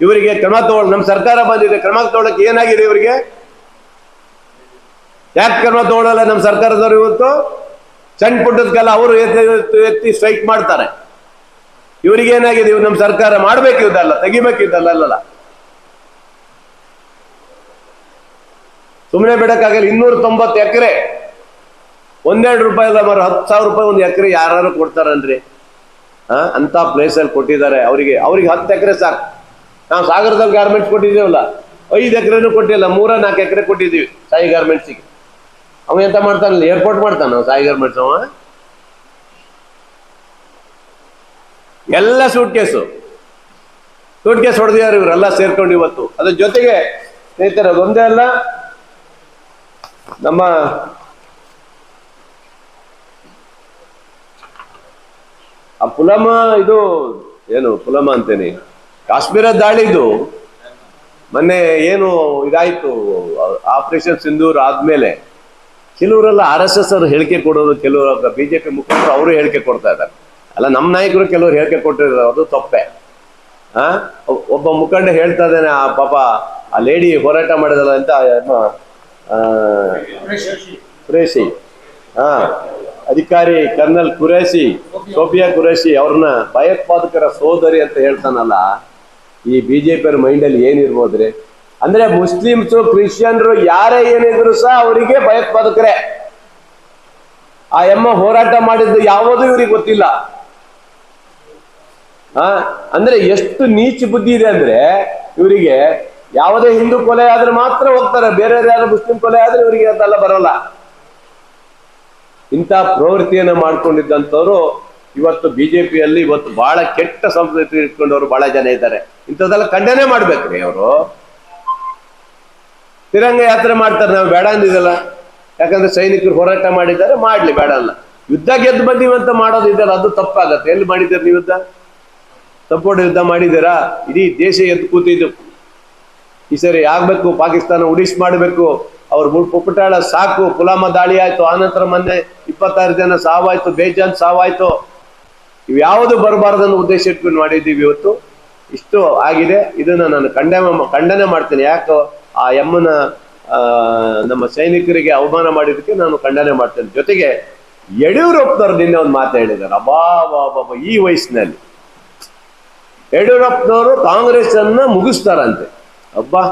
ಇವರಿಗೆ ಕ್ರಮ ತಗೊಳ್ ನಮ್ಮ ಸರ್ಕಾರ ಬಂದಿದೆ, ಕ್ರಮ ತಗೊಳಕ್ ಏನಾಗಿದೆ ಇವರಿಗೆ? ಯಾಕೆ ಕ್ರಮ ತಗೊಳ್ಳಲ್ಲ ನಮ್ಮ ಸರ್ಕಾರದವರು ಇವತ್ತು? ಸಣ್ಣ ಪುಟ್ಟದಕ್ಕೆಲ್ಲ ಅವರು ಎತ್ತಿ ಸ್ಟ್ರೈಕ್ ಮಾಡ್ತಾರೆ. ಇವರಿಗೆ ಏನಾಗಿದೆ ಇವ್ರು ನಮ್ಮ ಸರ್ಕಾರ ಮಾಡ್ಬೇಕಿದ್ದಲ್ಲ ತೆಗಿಬೇಕಿದ್ದಲ್ಲ ಅಲ್ಲಲ್ಲ. ಸುಮ್ಮನೆ ಬಿಡಕ್ಕಾಗಲ್ಲ, ಇನ್ನೂರ ತೊಂಬತ್ತು ಎಕರೆ ಒಂದೆರಡು ರೂಪಾಯಿ ಅಲ್ಲ ಮರ ಹತ್ತು ಸಾವಿರ ರೂಪಾಯಿ ಒಂದು ಎಕರೆ ಯಾರು ಕೊಡ್ತಾರನ್ರಿ. ಹಾ ಅಂತ ಪ್ಲೇಸಲ್ಲಿ ಕೊಟ್ಟಿದ್ದಾರೆ. ಅವರಿಗೆ, ಅವ್ರಿಗೆ ಹತ್ತು ಎಕರೆ ಸಾಕು. ನಾವು ಸಾಗರದಲ್ಲಿ ಗಾರ್ಮೆಂಟ್ಸ್ ಕೊಟ್ಟಿದ್ದೀವಲ್ಲ. ಐದು ಎಕರೆನೂ ಕೊಟ್ಟಿಲ್ಲ ಮೂರ ನಾಲ್ಕು ಎಕರೆ ಕೊಟ್ಟಿದ್ದೀವಿ ಸಾಯಿ ಗಾರ್ಮೆಂಟ್ಸಿಗೆ ಅವ ಎಂತ ಮಾಡ್ತಾನಲ್ಲ ಏರ್ಪೋರ್ಟ್ ಮಾಡ್ತಾನ ಸಾಯಿ ಗಾರ್ಮೆಂಟ್ಸ್ ಅವ? ಎಲ್ಲ ಸೂಟ್ ಕೇಸು ಸೂಟ್ ಕೇಸ್ ಹೊಡೆದಿದ್ದಾರೆ ಇವರೆಲ್ಲ ಸೇರ್ಕೊಂಡು ಇವತ್ತು. ಅದ್ರ ಜೊತೆಗೆ ಸ್ನೇಹಿತರೆ ಅದೊಂದೇ ಅಲ್ಲ. ನಮ್ಮ ಆ ಪುಲಮ ಇದು ಏನು ಪುಲಮ ಅಂತೇನೆ. ಕಾಶ್ಮೀರ ದಾಳಿದು ಮೊನ್ನೆ ಏನು ಇದಾಯ್ತು ಆಪರೇಷನ್ ಸಿಂಧೂರ್ ಆದ್ಮೇಲೆ ಕೆಲವರೆಲ್ಲ ಆರ್ ಎಸ್ ಎಸ್ ಅವ್ರು ಹೇಳಿಕೆ ಕೊಡೋದು ಕೆಲವರು ಬಿಜೆಪಿ ಮುಖಂಡರು ಅವರು ಹೇಳಿಕೆ ಕೊಡ್ತಾ ಇದ್ದಾರೆ. ಅಲ್ಲ ನಮ್ಮ ನಾಯಕರು ಕೆಲವರು ಹೇಳಿಕೆ ಕೊಟ್ಟಿದ್ದಾರೆ ಅದು ತಪ್ಪೆ. ಆ? ಒಬ್ಬ ಮುಖಂಡ ಹೇಳ್ತಾ ಇದ್ದಾನೆ ಆ ಪಾಪ ಆ ಲೇಡಿ ಹೋರಾಟ ಮಾಡಿದಲ್ಲ ಅಂತ ಪ್ರೇಷಿ ಹಾ ಅಧಿಕಾರಿ ಕರ್ನಲ್ ಕುರೇಶಿ, ಸೋಫಿಯಾ ಕುರೇಶಿ ಅವ್ರನ್ನ ಭಯೋತ್ಪಾದಕರ ಸೋದರಿ ಅಂತ ಹೇಳ್ತಾನಲ್ಲ, ಈ ಬಿಜೆಪಿ ಮೈಂಡಲ್ಲಿ ಏನಿರ್ಬೋದ್ರಿ ಅಂದ್ರೆ ಮುಸ್ಲಿಮ್ಸು ಕ್ರಿಶ್ಚಿಯನ್ರು ಯಾರೇ ಏನಿದ್ರು ಸಹ ಅವರಿಗೆ ಭಯೋತ್ಪಾದಕರೇ. ಆ ಎಮ್ಮ ಹೋರಾಟ ಮಾಡಿದ್ದು ಯಾವುದು ಇವ್ರಿಗೆ ಗೊತ್ತಿಲ್ಲ. ಆ, ಅಂದ್ರೆ ಎಷ್ಟು ನೀಚ ಬುದ್ಧಿ ಇದೆ ಅಂದ್ರೆ ಇವರಿಗೆ ಯಾವುದೇ ಹಿಂದೂ ಕೊಲೆ ಆದ್ರೆ ಮಾತ್ರ ಹೋಗ್ತಾರೆ ಬೇರೆ ಯಾರು ಮುಸ್ಲಿಂ ಕೊಲೆ ಆದ್ರೆ ಇವರಿಗೆ ಅದೆಲ್ಲ ಬರಲ್ಲ. ಇಂಥ ಪ್ರವೃತ್ತಿಯನ್ನ ಮಾಡ್ಕೊಂಡಿದ್ದಂಥವ್ರು ಇವತ್ತು ಬಿಜೆಪಿಯಲ್ಲಿ ಇವತ್ತು ಬಹಳ ಕೆಟ್ಟ ಸಂಸ್ಕೃತಿ ಇಟ್ಕೊಂಡವರು ಬಹಳ ಜನ ಇದ್ದಾರೆ. ಇಂಥದ್ದೆಲ್ಲ ಖಂಡನೆ ಮಾಡ್ಬೇಕ್ರಿ ಅವರು. ತಿರಂಗ ಯಾತ್ರೆ ಮಾಡ್ತಾರೆ, ನಾವು ಬೇಡ ಅಂದಿದ್ದಲ್ಲ. ಯಾಕಂದ್ರೆ ಸೈನಿಕರು ಹೋರಾಟ ಮಾಡಿದ್ದಾರೆ, ಮಾಡ್ಲಿ, ಬೇಡ ಅಲ್ಲ. ಯುದ್ಧ ಗೆದ್ದು ಬಂದೀವಂತ ಮಾಡೋದು ಇದೆಯಲ್ಲ ಅದು ತಪ್ಪಾಗತ್ತೆ. ಎಲ್ಲಿ ಮಾಡಿದ್ದೀರಿ ನೀವು ಯುದ್ಧ? ಸಪೋರ್ಟ್ ಯುದ್ಧ ಮಾಡಿದ್ದೀರಾ? ಇಡೀ ದೇಶ ಎದ್ದು ಕೂತಿದ್ದು. ಈ ಸರಿ ಆಗ್ಬೇಕು, ಪಾಕಿಸ್ತಾನ ಉಡಿಸ್ ಮಾಡಬೇಕು. ಅವ್ರ ಮುಳ್ ಪುಪ್ಪಟಾಳ ಸಾಕು ಪುಲಾಮ ದಾಳಿ ಆಯ್ತು, ಆನಂತರ ಮೊನ್ನೆ ಇಪ್ಪತ್ತಾರು ಜನ ಸಾವಾಯ್ತು, ಬೇಜಾನ್ ಸಾವಾಯ್ತು. ಇವ್ಯಾವುದು ಬರಬಾರ್ದನ್ನು ಉದ್ದೇಶ ಇಟ್ಕೊಂಡು ಮಾಡಿದ್ದೀವಿ ಇವತ್ತು. ಇಷ್ಟು ಆಗಿದೆ. ಇದನ್ನ ನಾನು ಖಂಡನೆ ಖಂಡನೆ ಮಾಡ್ತೇನೆ. ಯಾಕೆ ಆ ಎಮ್ಮನ ನಮ್ಮ ಸೈನಿಕರಿಗೆ ಅವಮಾನ ಮಾಡಿದ್ದಕ್ಕೆ ನಾನು ಖಂಡನೆ ಮಾಡ್ತೇನೆ. ಜೊತೆಗೆ ಯಡಿಯೂರಪ್ಪನವ್ರು ನಿನ್ನೆ ಒಂದು ಮಾತು ಹೇಳಿದ್ದಾರೆ. ಅಬಾ ಬಾಬಾ ಈ ವಯಸ್ಸಿನಲ್ಲಿ. ಯಡಿಯೂರಪ್ಪನವರು ಕಾಂಗ್ರೆಸ್ ಅನ್ನ ಮುಗಿಸ್ತಾರಂತೆ. ಅಬ್ಬಾ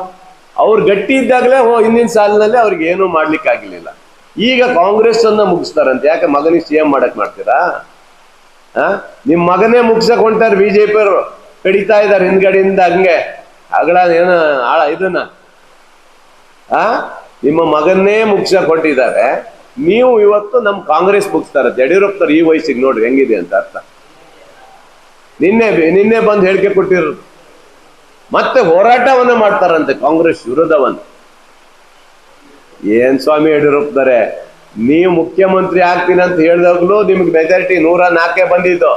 ಅವ್ರು ಗಟ್ಟಿ ಇದ್ದಾಗಲೇ ಓ ಹಿಂದಿನ ಸಾಲಿನಲ್ಲಿ ಅವ್ರಿಗೆ ಏನೂ ಮಾಡ್ಲಿಕ್ಕೆ ಆಗಿರ್ಲಿಲ್ಲ ಈಗ ಕಾಂಗ್ರೆಸ್ ಅನ್ನ ಮುಗಿಸ್ತಾರಂತೆ. ಯಾಕೆ ಮಗನಿಗೆ ಸಿ ಎಂ ಮಾಡಕ್ ಮಾಡ್ತೀರಾ? ನಿಮ್ ಮಗನೇ ಮುಗಿಸಕ್ ಹೊಂಟಾರ ಬಿಜೆಪಿ ಅವರು ಕಡಿತಾ ಇದಾರೆ ಹಿಂದ್ಗಡೆಯಿಂದ ಹಂಗೆ. ಅಗಳ ಏನ ಆಳ ಇದನ್ನ. ಆ? ನಿಮ್ಮ ಮಗನ್ನೇ ಮುಗಿಸಕ್ ಹೊಂಟಿದ್ದಾರೆ. ನೀವು ಇವತ್ತು ನಮ್ ಕಾಂಗ್ರೆಸ್ ಮುಗಿಸ್ತಾರಂತೆ. ಯಡಿಯೂರಪ್ಪನವ್ರು ಈ ವಯಸ್ಸಿಗೆ ನೋಡ್ರಿ ಹೆಂಗಿದೆ ಅಂತ ಅರ್ಥ. ನಿನ್ನೆ ನಿನ್ನೆ ಬಂದು ಹೇಳಿಕೆ ಕೊಟ್ಟಿರೋದು. ಮತ್ತೆ ಹೋರಾಟವನ್ನ ಮಾಡ್ತಾರಂತೆ ಕಾಂಗ್ರೆಸ್ ವಿರುದ್ಧವನ್ನ. ಏನ್ ಸ್ವಾಮಿ ಯಡಿಯೂರಪ್ಪನವರೇ, ನೀವು ಮುಖ್ಯಮಂತ್ರಿ ಆಗ್ತೀನಿ ಅಂತ ಹೇಳಿದಾಗ್ಲೂ ನಿಮ್ಗೆ ಮೆಜಾರಿಟಿ ನೂರ ನಾಲ್ಕೇ ಬಂದಿದ್ದು.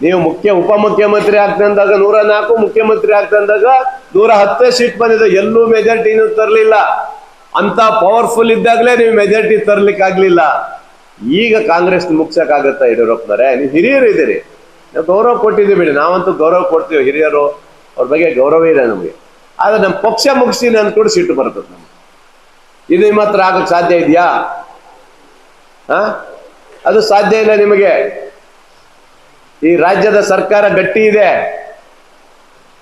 ನೀವು ಮುಖ್ಯ ಉಪಮುಖ್ಯಮಂತ್ರಿ ಅಂದಾಗ ನೂರ ನಾಲ್ಕು, ಮುಖ್ಯಮಂತ್ರಿ ಅಂದಾಗ ನೂರ ಹತ್ತೇ ಸೀಟ್ ಬಂದಿದ್ದು ಎಲ್ಲೂ ಮೆಜಾರಿಟಿ ತರಲಿಲ್ಲ. ಅಂತ ಪವರ್ಫುಲ್ ಇದ್ದಾಗಲೇ ನೀವು ಮೆಜಾರಿಟಿ ತರ್ಲಿಕ್ಕೆ ಆಗ್ಲಿಲ್ಲ ಈಗ ಕಾಂಗ್ರೆಸ್ ಮುಗ್ಸಕ್ಕಾಗತ್ತಾ ಯಡಿಯೂರಪ್ಪನವರೇ? ನೀವು ಹಿರಿಯರು ಇದ್ದೀರಿ ನಾವು ಗೌರವ ಕೊಟ್ಟಿದ್ದೀವಿ ಬಿಡಿ. ನಾವಂತೂ ಗೌರವ ಕೊಡ್ತೀವಿ ಹಿರಿಯರು. ಅವ್ರ ಬಗ್ಗೆ ಗೌರವ ಇದೆ ನಮಗೆ. ಆದ್ರೆ ನಮ್ಮ ಪಕ್ಷ ಮುಗಿಸ್ತೀನಿ ಕೂಡ ಸಿಟ್ಟು ಬರ್ತದೆ ನಮ್ಗೆ. ಇದು ನಿಮ್ಮ ಹತ್ರ ಆಗಕ್ಕೆ ಸಾಧ್ಯ ಇದೆಯಾ? ಹಾ ಅದು ಸಾಧ್ಯ ಇಲ್ಲ ನಿಮಗೆ. ಈ ರಾಜ್ಯದ ಸರ್ಕಾರ ಗಟ್ಟಿ ಇದೆ.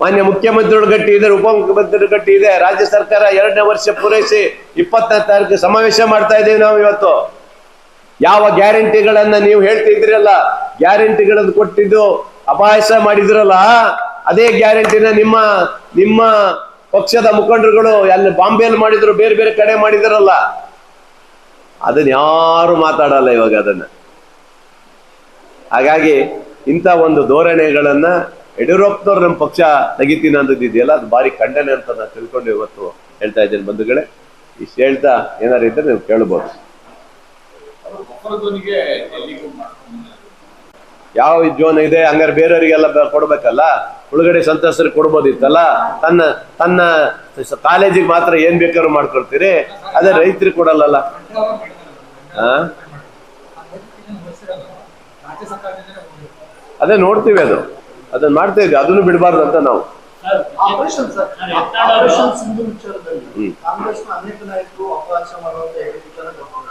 ಮಾನ್ಯ ಮುಖ್ಯಮಂತ್ರಿಗಳು ಗಟ್ಟಿ ಇದೆ ಉಪಮುಖ್ಯಮಂತ್ರಿಗಳು ಗಟ್ಟಿ ಇದೆ. ರಾಜ್ಯ ಸರ್ಕಾರ ಎರಡನೇ ವರ್ಷ ಪೂರೈಸಿ ಇಪ್ಪತ್ತನೇ ತಾರೀಕು ಸಮಾವೇಶ ಮಾಡ್ತಾ ಇದ್ದೀವಿ ನಾವು ಇವತ್ತು. ಯಾವ ಗ್ಯಾರಂಟಿಗಳನ್ನ ನೀವು ಹೇಳ್ತಿದ್ರಲ್ಲ, ಗ್ಯಾರಂಟಿಗಳನ್ನು ಕೊಟ್ಟಿದ್ದು ಅಪಾಯಸ ಮಾಡಿದ್ರಲ್ಲ ಅದೇ ಗ್ಯಾರಂಟಿನ ನಿಮ್ಮ ನಿಮ್ಮ ಪಕ್ಷದ ಮುಖಂಡರುಗಳು ಅಲ್ಲಿ ಬಾಂಬೆಯಲ್ಲಿ ಮಾಡಿದ್ರು, ಬೇರೆ ಬೇರೆ ಕಡೆ ಮಾಡಿದಾರಲ್ಲ? ಅದನ್ನ ಯಾರು ಮಾತಾಡಲ್ಲ ಇವಾಗ ಅದನ್ನ. ಹಾಗಾಗಿ ಇಂಥ ಒಂದು ಧೋರಣೆಗಳನ್ನ ಯಡಿಯೂರಪ್ಪನವ್ರು ನಮ್ಮ ಪಕ್ಷ ತೆಗಿತೀನಿ ಅಂತಿದೆಯಲ್ಲ ಅದು ಭಾರಿ ಖಂಡನೆ ಅಂತ ನಾನು ತಿಳ್ಕೊಂಡು ಇವತ್ತು ಹೇಳ್ತಾ ಇದ್ದೇನೆ ಬಂಧುಗಳೇ. ಇಷ್ಟು ಹೇಳ್ತಾ ಏನಾರು ಇದ್ರೆ ನೀವು ಕೇಳ್ಬೋದು ಅವರು ಬಫರ್ ಝೋನಿಗೆ ಎಲ್ಲಿಗೂ ಮಾಡ್ಕೊಂಡು ಯಾವ ಜೋನ್ ಇದೆ? ಹಂಗಾರೆ ಬೇರೆಯವರಿಗೆಲ್ಲ ಕೊಡ್ಬೇಕಲ್ಲ? ಒಳಗಡೆ ಸಂತ್ರಸ್ತರಿಗೆ ಕೊಡ್ಬೋದಿತ್ತಲ್ಲ? ತನ್ನ ತನ್ನ ಕಾಲೇಜಿಗೆ ಮಾತ್ರ ಏನ್ ಬೇಕಾದ್ರೂ ಮಾಡ್ಕೊಡ್ತೀರಿ ಅದೇ ರೈತರಿಗೆ ಕೊಡಲ್ಲಲ್ಲ. ಅದೇ ನೋಡ್ತೀವಿ ಅದು. ಅದನ್ನ ಮಾಡ್ತಾ ಇದ್ವಿ. ಅದನ್ನು ಬಿಡಬಾರ್ದು ಅಂತ ನಾವು. ಅನೇಕ ನಾಯಕರು ಮಾಡುವಂತ ಗೊತ್ತಿಲ್ಲ.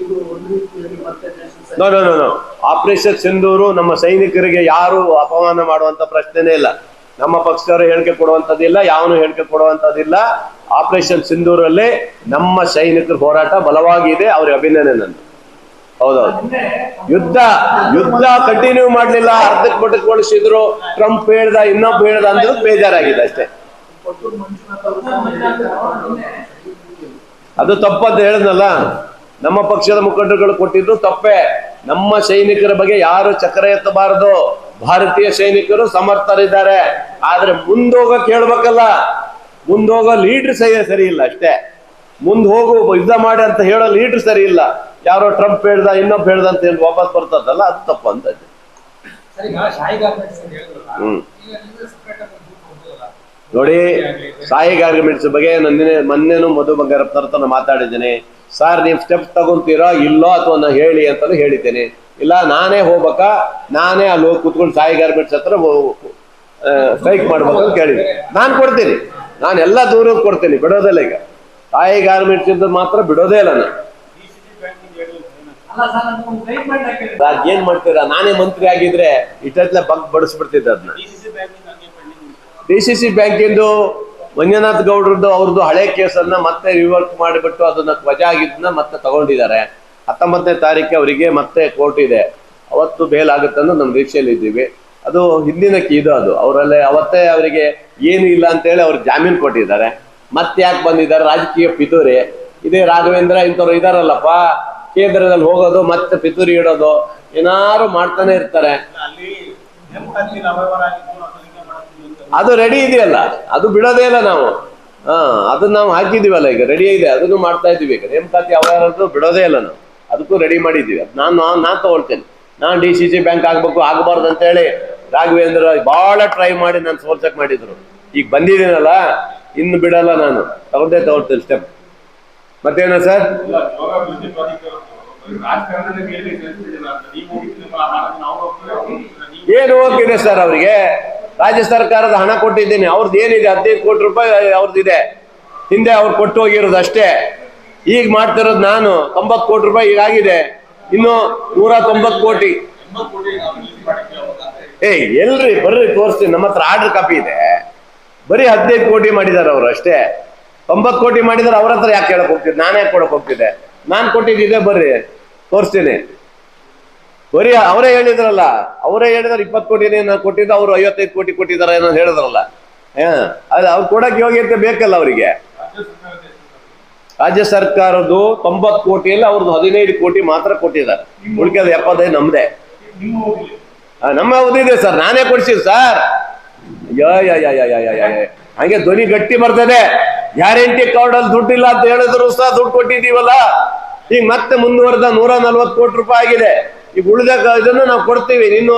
ಇದು ಒಂದು ರೀತಿಯಲ್ಲಿ ಮತ್ತೆ no no no no operation Sindoor ನಮ್ಮ ಸೈನಿಕರಿಗೆ ಯಾರು ಅಪಮಾನ ಮಾಡುವಂತ ಪ್ರಶ್ನೆನೇ ಇಲ್ಲ. ನಮ್ಮ ಪಕ್ಷದವರು ಹೇಳಿಕೆ ಕೊಡುವಂತದಿಲ್ಲ ಯಾವನು ಹೇಳಿಕೆ ಕೊಡುವಂತದಿಲ್ಲ ಆಪರೇಷನ್ ಸಿಂಧೂರಲ್ಲಿ ನಮ್ಮ ಸೈನಿಕರ ಹೋರಾಟ ಬಲವಾಗಿದೆ ಅವ್ರಿಗೆ ಅಭಿನಂದನೆ ನಂದು. ಹೌದೌದು. ಯುದ್ಧ ಯುದ್ಧ ಕಂಟಿನ್ಯೂ ಮಾಡ್ಲಿಲ್ಲ ಅರ್ಧಕ್ಕೆ ಬಟಕ್ಗೊಳಿಸಿದ್ರು ಟ್ರಂಪ್ ಹೇಳ್ದ ಇನ್ನೊಬ್ಬ ಹೇಳ್ದ ಅಂದ್ರೆ ಬೇಜಾರಾಗಿದೆ ಅಷ್ಟೇ. ಅದು ತಪ್ಪದ್ದು ಹೇಳಿದ್ನಲ್ಲ? ನಮ್ಮ ಪಕ್ಷದ ಮುಖಂಡರುಗಳು ಕೊಟ್ಟಿದ್ದು ತಪ್ಪೇ. ನಮ್ಮ ಸೈನಿಕರ ಬಗ್ಗೆ ಯಾರು ಚಕ್ರ ಎತ್ತಬಾರದು. ಭಾರತೀಯ ಸೈನಿಕರು ಸಮರ್ಥರಿದ್ದಾರೆ. ಆದ್ರೆ ಮುಂದೋಗ ಕೇಳ್ಬೇಕಲ್ಲ ಮುಂದೋಗೋ ಲೀಡರ್ ಸಹ ಸರಿ ಇಲ್ಲ ಅಷ್ಟೇ. ಮುಂದೆ ಹೋಗು ಯುದ್ಧ ಮಾಡಿ ಅಂತ ಹೇಳೋ ಲೀಡರ್ ಸರಿ ಇಲ್ಲ. ಯಾರೋ ಟ್ರಂಪ್ ಹೇಳ್ದ ಇನ್ನೊಬ್ಬ ಹೇಳ್ದ ಅಂತ ಹೇಳಿ ವಾಪಸ್ ಬರ್ತದಲ್ಲ ಅದು ತಪ್ಪು ಅಂತ ಹ್ಮ್ ಈಗ ನೀವು ಸಪ್ರೇಟ್ ಆಗಿ ಒಂದು group ಹೋಗ್ಬೋದಲ್ಲ? ನೋಡಿ ಸಾಯಿ ಗಾರ್ಮೆಂಟ್ಸ್ ಬಗ್ಗೆ ನಂದಿನಿ ಮೊನ್ನೆನು ಮಧು ಬಂಗಾರ ತರತನ ಮಾತಾಡಿದ್ದೇನೆ. ಸರ್ ನೀವು ಸ್ಟೆಪ್ ತಗೊಂತೀರಾ ಇಲ್ಲೋ ಅಥವಾ ನಾನು ಹೇಳಿ ಅಂತಾನು ಹೇಳಿದ್ದೇನೆ. ಇಲ್ಲ ನಾನೇ ಹೋಗ್ಬೇಕಾ? ನಾನೇ ಅಲ್ಲಿ ಹೋಗಿ ಕುತ್ಕೊಂಡು ಸಾಯಿ ಗಾರ್ಮೆಂಟ್ಸ್ ಹತ್ರ ಸ್ಟ್ರೈಕ್ ಮಾಡ್ಬೇಕು ಅಂತ ಕೇಳಿದೆ ನಾನು ಕೊಡ್ತೀನಿ. ನಾನು ಎಲ್ಲ ದೂರ ಕೊಡ್ತೀನಿ ಬಿಡೋದಿಲ್ಲ ಈಗ. ಸಾಯಿ ಗಾರ್ಮೆಂಟ್ಸ್ ಇದ್ದ ಮಾತ್ರ ಬಿಡೋದೇ ಇಲ್ಲ ನಾನು. ಏನ್ ಮಾಡ್ತೀರಾ? ನಾನೇ ಮಂತ್ರಿ ಆಗಿದ್ರೆ ಇಷ್ಟೊತ್ತಲೆ ಬಗ್ ಬಡಿಸ್ಬಿಡ್ತಿದ್ದೆ ಅದನ್ನ ಡಿ ಸಿ ಸಿ ಬ್ಯಾಂಕಿಂದು ಮಂಜುನಾಥ್ ಗೌಡ್ರದ್ದು ಅವ್ರದ್ದು ಹಳೆ ಕೇಸನ್ನ ಮತ್ತೆ ರಿವರ್ಕ್ ಮಾಡಿಬಿಟ್ಟು ಅದನ್ನ ವಜಾ ಆಗಿದ್ದನ್ನ ಮತ್ತೆ ತಗೊಂಡಿದ್ದಾರೆ. ಹತ್ತೊಂಬತ್ತನೇ ತಾರೀಕು ಅವರಿಗೆ ಮತ್ತೆ ಕೋರ್ಟ್ ಇದೆ. ಅವತ್ತು ಬೇಲ್ ಆಗುತ್ತೆ ಅನ್ನೋ ನಮ್ಮ ನಿರೀಕ್ಷೆಯಲ್ಲಿ ಇದ್ದೀವಿ. ಅದು ಹಿಂದಿನ ಕೀದು ಅದು. ಅವರಲ್ಲೇ ಅವತ್ತೇ ಅವರಿಗೆ ಏನು ಇಲ್ಲ ಅಂತೇಳಿ ಅವ್ರು ಜಾಮೀನು ಕೊಟ್ಟಿದ್ದಾರೆ. ಮತ್ತೆ ಯಾಕೆ ಬಂದಿದ್ದಾರೆ? ರಾಜಕೀಯ ಪಿತೂರಿ. ಇದೇ ರಾಘವೇಂದ್ರ ಇಂಥವ್ರು ಇದಾರಲ್ಲಪ್ಪ. ಕೇಂದ್ರದಲ್ಲಿ ಹೋಗೋದು, ಮತ್ತೆ ಪಿತೂರಿ ಇಡೋದು. ಏನಾರು ಮಾಡ್ತಾನೆ ಇರ್ತಾರೆ. ಅದು ರೆಡಿ ಇದೆಯಲ್ಲ? ಅದು ಬಿಡೋದೇ ಇಲ್ಲ ನಾವು. ಹಾ ಅದನ್ನ ನಾವು ಹಾಕಿದೀವಲ್ಲ ಈಗ ರೆಡಿ ಇದೆ ಅದನ್ನು ಮಾಡ್ತಾ ಇದೀವಿ ಈಗ. ನೇಮಕಾತಿ ಅವ್ಯಾರದ್ದು ಬಿಡೋದೇ ಇಲ್ಲ ನಾವು. ಅದಕ್ಕೂ ರೆಡಿ ಮಾಡಿದ್ದೀವಿ. ಅದ್ ನಾನು ನಾನು ತಗೊಳ್ತೇನೆ. ನಾನು ಡಿ ಸಿ ಸಿ ಬ್ಯಾಂಕ್ ಆಗ್ಬೇಕು ಆಗಬಾರ್ದು ಅಂತ ಹೇಳಿ ರಾಘವೇಂದ್ರ ಬಹಳ ಟ್ರೈ ಮಾಡಿ ನಾನು ಸೋಲ್ಸಕ್ ಮಾಡಿದ್ರು. ಈಗ ಬಂದಿದ್ದೀನಲ್ಲ ಇನ್ನು ಬಿಡಲ್ಲ ನಾನು. ತಗೊಂಡೇ ತಗೊಳ್ತೇನೆ ಸ್ಟೆಪ್ ಮತ್ತೇನ ಸರ್? ಏನು ಹೋಗಿದೆ ಸರ್ ಅವರಿಗೆ? ರಾಜ್ಯ ಸರ್ಕಾರದ ಹಣ ಕೊಟ್ಟಿದ್ದೀನಿ. ಅವ್ರದ್ದು ಏನಿದೆ? ಹದಿನೈದು ಕೋಟಿ ರೂಪಾಯಿ ಅವ್ರದ್ದು. ಇದೆ ಹಿಂದೆ ಅವ್ರು ಕೊಟ್ಟು ಹೋಗಿರೋದು ಅಷ್ಟೇ. ಈಗ ಮಾಡ್ತಿರೋದು ನಾನು. ತೊಂಬತ್ತು ಕೋಟಿ ರೂಪಾಯಿ ಈಗಾಗಿದೆ ಇನ್ನು ನೂರ ತೊಂಬತ್ತು ಕೋಟಿ. ಏ ಎಲ್ರಿ ಬರ್ರಿ ತೋರಿಸ್ತೀನಿ. ನಮ್ಮ ಹತ್ರ ಆರ್ಡರ್ ಕಾಪಿ ಇದೆ. ಬರೀ ಹದಿನೈದು ಕೋಟಿ ಮಾಡಿದ್ದಾರೆ ಅವರು ಅಷ್ಟೇ. ತೊಂಬತ್ತು ಕೋಟಿ ಮಾಡಿದ್ರೆ ಅವ್ರ ಹತ್ರ ಯಾಕೆ ಹೇಳಕ್ ಹೋಗ್ತಿದ್ದೆ ನಾನು ಯಾಕೆ ಕೊಡಕ್ ಹೋಗ್ತಿದ್ದೆ? ನಾನು ಕೊಟ್ಟಿದ್ದೆ ಬರ್ರಿ. ತೋರಿಸ್ತೀನಿ. ಬರೀ ಅವರೇ ಹೇಳಿದ್ರಲ್ಲ, ಅವರೇ ಹೇಳಿದ್ರೆ ಇಪ್ಪತ್ತು ಕೋಟಿ ಕೊಟ್ಟಿದ್ದು, ಅವ್ರು ಐವತ್ತೈದು ಕೋಟಿ ಕೊಟ್ಟಿದ್ದಾರೆ ಅನ್ನೋದು ಹೇಳಿದ್ರಲ್ಲ. ಅದು ಅವ್ರು ಕೊಡಕ್ಕೆ ಯೋಗ್ಯತೆ ಬೇಕಲ್ಲ ಅವರಿಗೆ. ರಾಜ್ಯ ಸರ್ಕಾರದ್ದು ತೊಂಬತ್ ಕೋಟಿಯಲ್ಲಿ ಅವ್ರದ್ದು ಹದಿನೈದು ಕೋಟಿ ಮಾತ್ರ ಕೊಟ್ಟಿದ್ದಾರೆ. ಉಳಿಕೆದ ಎಪ್ಪದೇ ನಮ್ದೆ. ನಮ್ಮ ಇದೆ ಸರ್, ನಾನೇ ಕೊಡ್ಸಿದ್ ಸರ್. ಹಂಗೆ ಧ್ವನಿ ಗಟ್ಟಿ ಬರ್ತದೆ. ಗ್ಯಾರಂಟಿ ಕಾರ್ಡ್ ಅಲ್ಲಿ ದುಡ್ಡಿಲ್ಲ ಅಂತ ಹೇಳಿದ್ರು ಸಹ ದುಡ್ಡು ಕೊಟ್ಟಿದ್ದೀವಲ್ಲ. ಈಗ ಮತ್ತೆ ಮುಂದುವರೆದ ನೂರ ನಲ್ವತ್ತು ಕೋಟಿ ರೂಪಾಯಿ ಆಗಿದೆ. ಈಗ ಉಳಿದ ಇದನ್ನು ನಾವು ಕೊಡ್ತೀವಿ. ನೀನು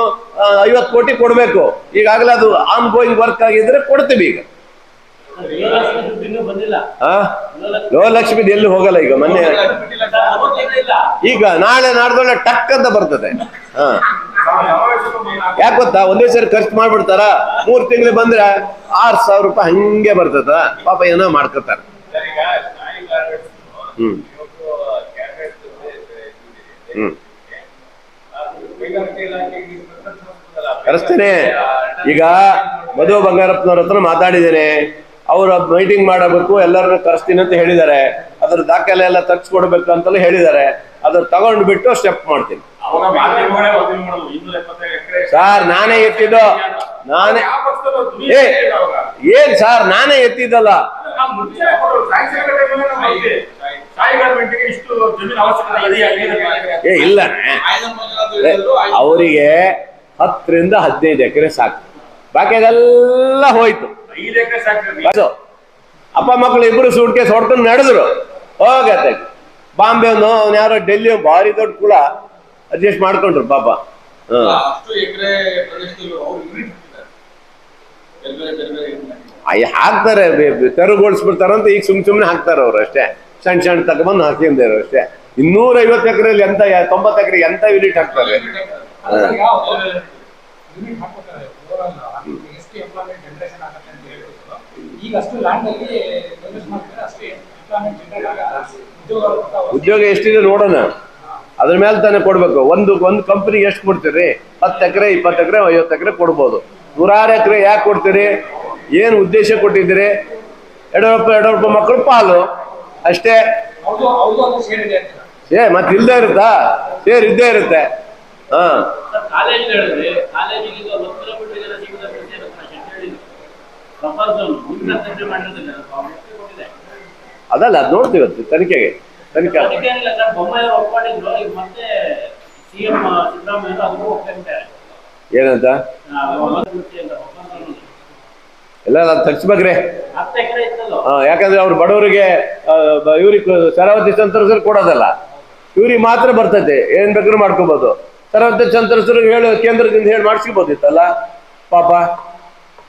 ಐವತ್ತು ಕೋಟಿ ಕೊಡ್ಬೇಕು. ಈಗಾಗಲೇ ಅದು ಆನ್ ಗೋಯಿಂಗ್ ವರ್ಕ್ ಆಗಿದ್ರೆ ಕೊಡ್ತೀವಿ ಈಗ. ಆ? ಲಕ್ಷ್ಮಿದ್ ಎಲ್ಲಿ ಹೋಗಲ್ಲ ಈಗ ಮೊನ್ನೆ. ಈಗ ನಾಳೆ ನಾಡ್ದೊಳ್ಳೆ ಟಕ್ ಅಂತ ಬರ್ತದೆ. ಹಾ ಯಾಕೆ ಗೊತ್ತಾ? ಒಂದೇ ಸರಿ ಖರ್ಚು ಮಾಡ್ಬಿಡ್ತಾರ? ಮೂರ್ ತಿಂಗಳು ಬಂದ್ರೆ ಆರ್ ಸಾವಿರ ರೂಪಾಯಿ ಹಂಗೆ ಬರ್ತದ. ಪಾಪ ಏನೋ ಮಾಡ್ಕೊತಾರ. ಹ್ಮ್. ಹ್ಮ್ ಅದು ಕೈಗಾರಿಕೆ ಇಲಾಖೆಗೆ ಇದು ಪ್ರಕಟಣೆ ಮಾಡ್ಬೋದಲ್ಲ? ಕರೆಸ್ತೇನೆ. ಈಗ ಮಧು ಬಂಗಾರಪ್ಪನವ್ರ ಹತ್ರ ಮಾತಾಡಿದ್ದೇನೆ. ಅವ್ರ ಮೀಟಿಂಗ್ ಮಾಡಬೇಕು ಎಲ್ಲರನ್ನು ಕರೆಸ್ತೀನಿ ಅಂತ ಹೇಳಿದ್ದಾರೆ. ಅದ್ರ ದಾಖಲೆ ಎಲ್ಲ ತರ್ಸ್ಕೊಡ್ಬೇಕು ಅಂತಲೂ ಹೇಳಿದ್ದಾರೆ. ಅದ್ರ ತಗೊಂಡು ಬಿಟ್ಟು ಸ್ಟೆಪ್ ಮಾಡ್ತೀನಿ ಸರ್ ನಾನೇ ಎತ್ತಿದ್ದು ನಾನೇ ಏನ್ ಸರ್ ನಾನೇ ಎತ್ತಿದ್ದಲ್ಲ? ಏ ಇಲ್ಲ ಅವರಿಗೆ ಹತ್ತರಿಂದ ಹದಿನೈದು ಎಕರೆ ಸಾಕು. ಬಾಕಿ ಅದೆಲ್ಲ ಹೋಯ್ತು. ಅಪ್ಪ ಮಕ್ಕಳು ಇಬ್ರು ಸೂಟ್ ಕೇಸ್ ಹೊಡ್ಕೊಂಡು ನಡೆದ್ರು. ಹೋಗತ್ತೆ. ಬಾಂಬೆ ಅವನು ಅವ್ನು ಯಾರೋ ಡೆಲ್ಲಿ ಭಾರಿ ದೊಡ್ಡ ಕೂಡ ಅಡ್ಜಸ್ಟ್ ಮಾಡ್ಕೊಂಡ್ರು ಪಾಪ. ಹ ಅಯ್ಯ, ಹಾಕ್ತಾರೆ ತೆರವುಗೊಳಿಸ್ಬಿಡ್ತಾರಂತ ಈಗ ಸುಮ್ ಸುಮ್ನೆ ಹಾಕ್ತಾರೆ ಅವ್ರು ಅಷ್ಟೇ. ಸಣ್ಣ ಸಣ್ಣ ತಗೊಂಬಂದು ಹಾಕಿದ್ದಾರೆ ಅಷ್ಟೇ. ಇನ್ನೂರ ಐವತ್ತು ಎಕರೆಯಲ್ಲಿ ಎಂತ ತೊಂಬತ್ತು ಎಕರೆ ಎಂತ ಯೂನಿಟ್ ಹಾಕ್ತಾರೆ. ಉದ್ಯೋಗ ಎಷ್ಟಿದೆ ನೋಡೋಣ. ಅದ್ರ ಮೇಲೆ ತಾನೇ ಕೊಡ್ಬೇಕು. ಒಂದು ಒಂದು ಕಂಪ್ನಿಗೆ ಎಷ್ಟು ಕೊಡ್ತೀರಿ? ಹತ್ತು ಎಕರೆ, ಇಪ್ಪತ್ತು ಎಕರೆ, ಐವತ್ತು ಎಕರೆ ಕೊಡ್ಬೋದು. ನೂರಾರು ಎಕರೆ ಯಾಕೆ ಕೊಡ್ತೀರಿ? ಏನು ಉದ್ದೇಶ ಕೊಟ್ಟಿದ್ದೀರಿ? ಯಡಿಯೂರಪ್ಪ ಯಡಿಯೂರಪ್ಪ ಮಕ್ಕಳು ಪಾಲು. ಅಷ್ಟೇ. ಏ, ಮತ್ತೆ ಇಲ್ಲದೆ ಇರುತ್ತಾ? ಸೇರ್ ಇದ್ದೇ ಇರುತ್ತೆ. ಹಾ. ಅದಲ್ಲ, ಅದು ನೋಡ್ತೀವಿ ಅದು ತನಿಖೆಗೆ. ತನಿಖೆ ಸಿದ್ದರಾಮಯ್ಯ ಏನಂತ? ಎಲ್ಲ ನಾನು ಹಾ ಯಾಕಂದ್ರೆ ಅವ್ರು ಬಡವರಿಗೆ ಇವ್ರಿಗೆ ಶರಾವತಿ ಸಂತ್ರಸ್ತರು ಕೊಡೋದಲ್ಲ. ಇವ್ರಿಗೆ ಮಾತ್ರ ಬರ್ತೈತೆ ಏನ್ ಬೇಕಾದ್ರೂ ಮಾಡ್ಕೋಬಹುದು ಶರಾವತಿ ಸಂತ್ರಸ್ತರಿಗೆ ಹೇಳು ಕೇಂದ್ರದಿಂದ ಹೇಳಿ ಮಾಡಿಸ್ಕೋಬೋದಿತ್ತಲ್ಲ? ಪಾಪ.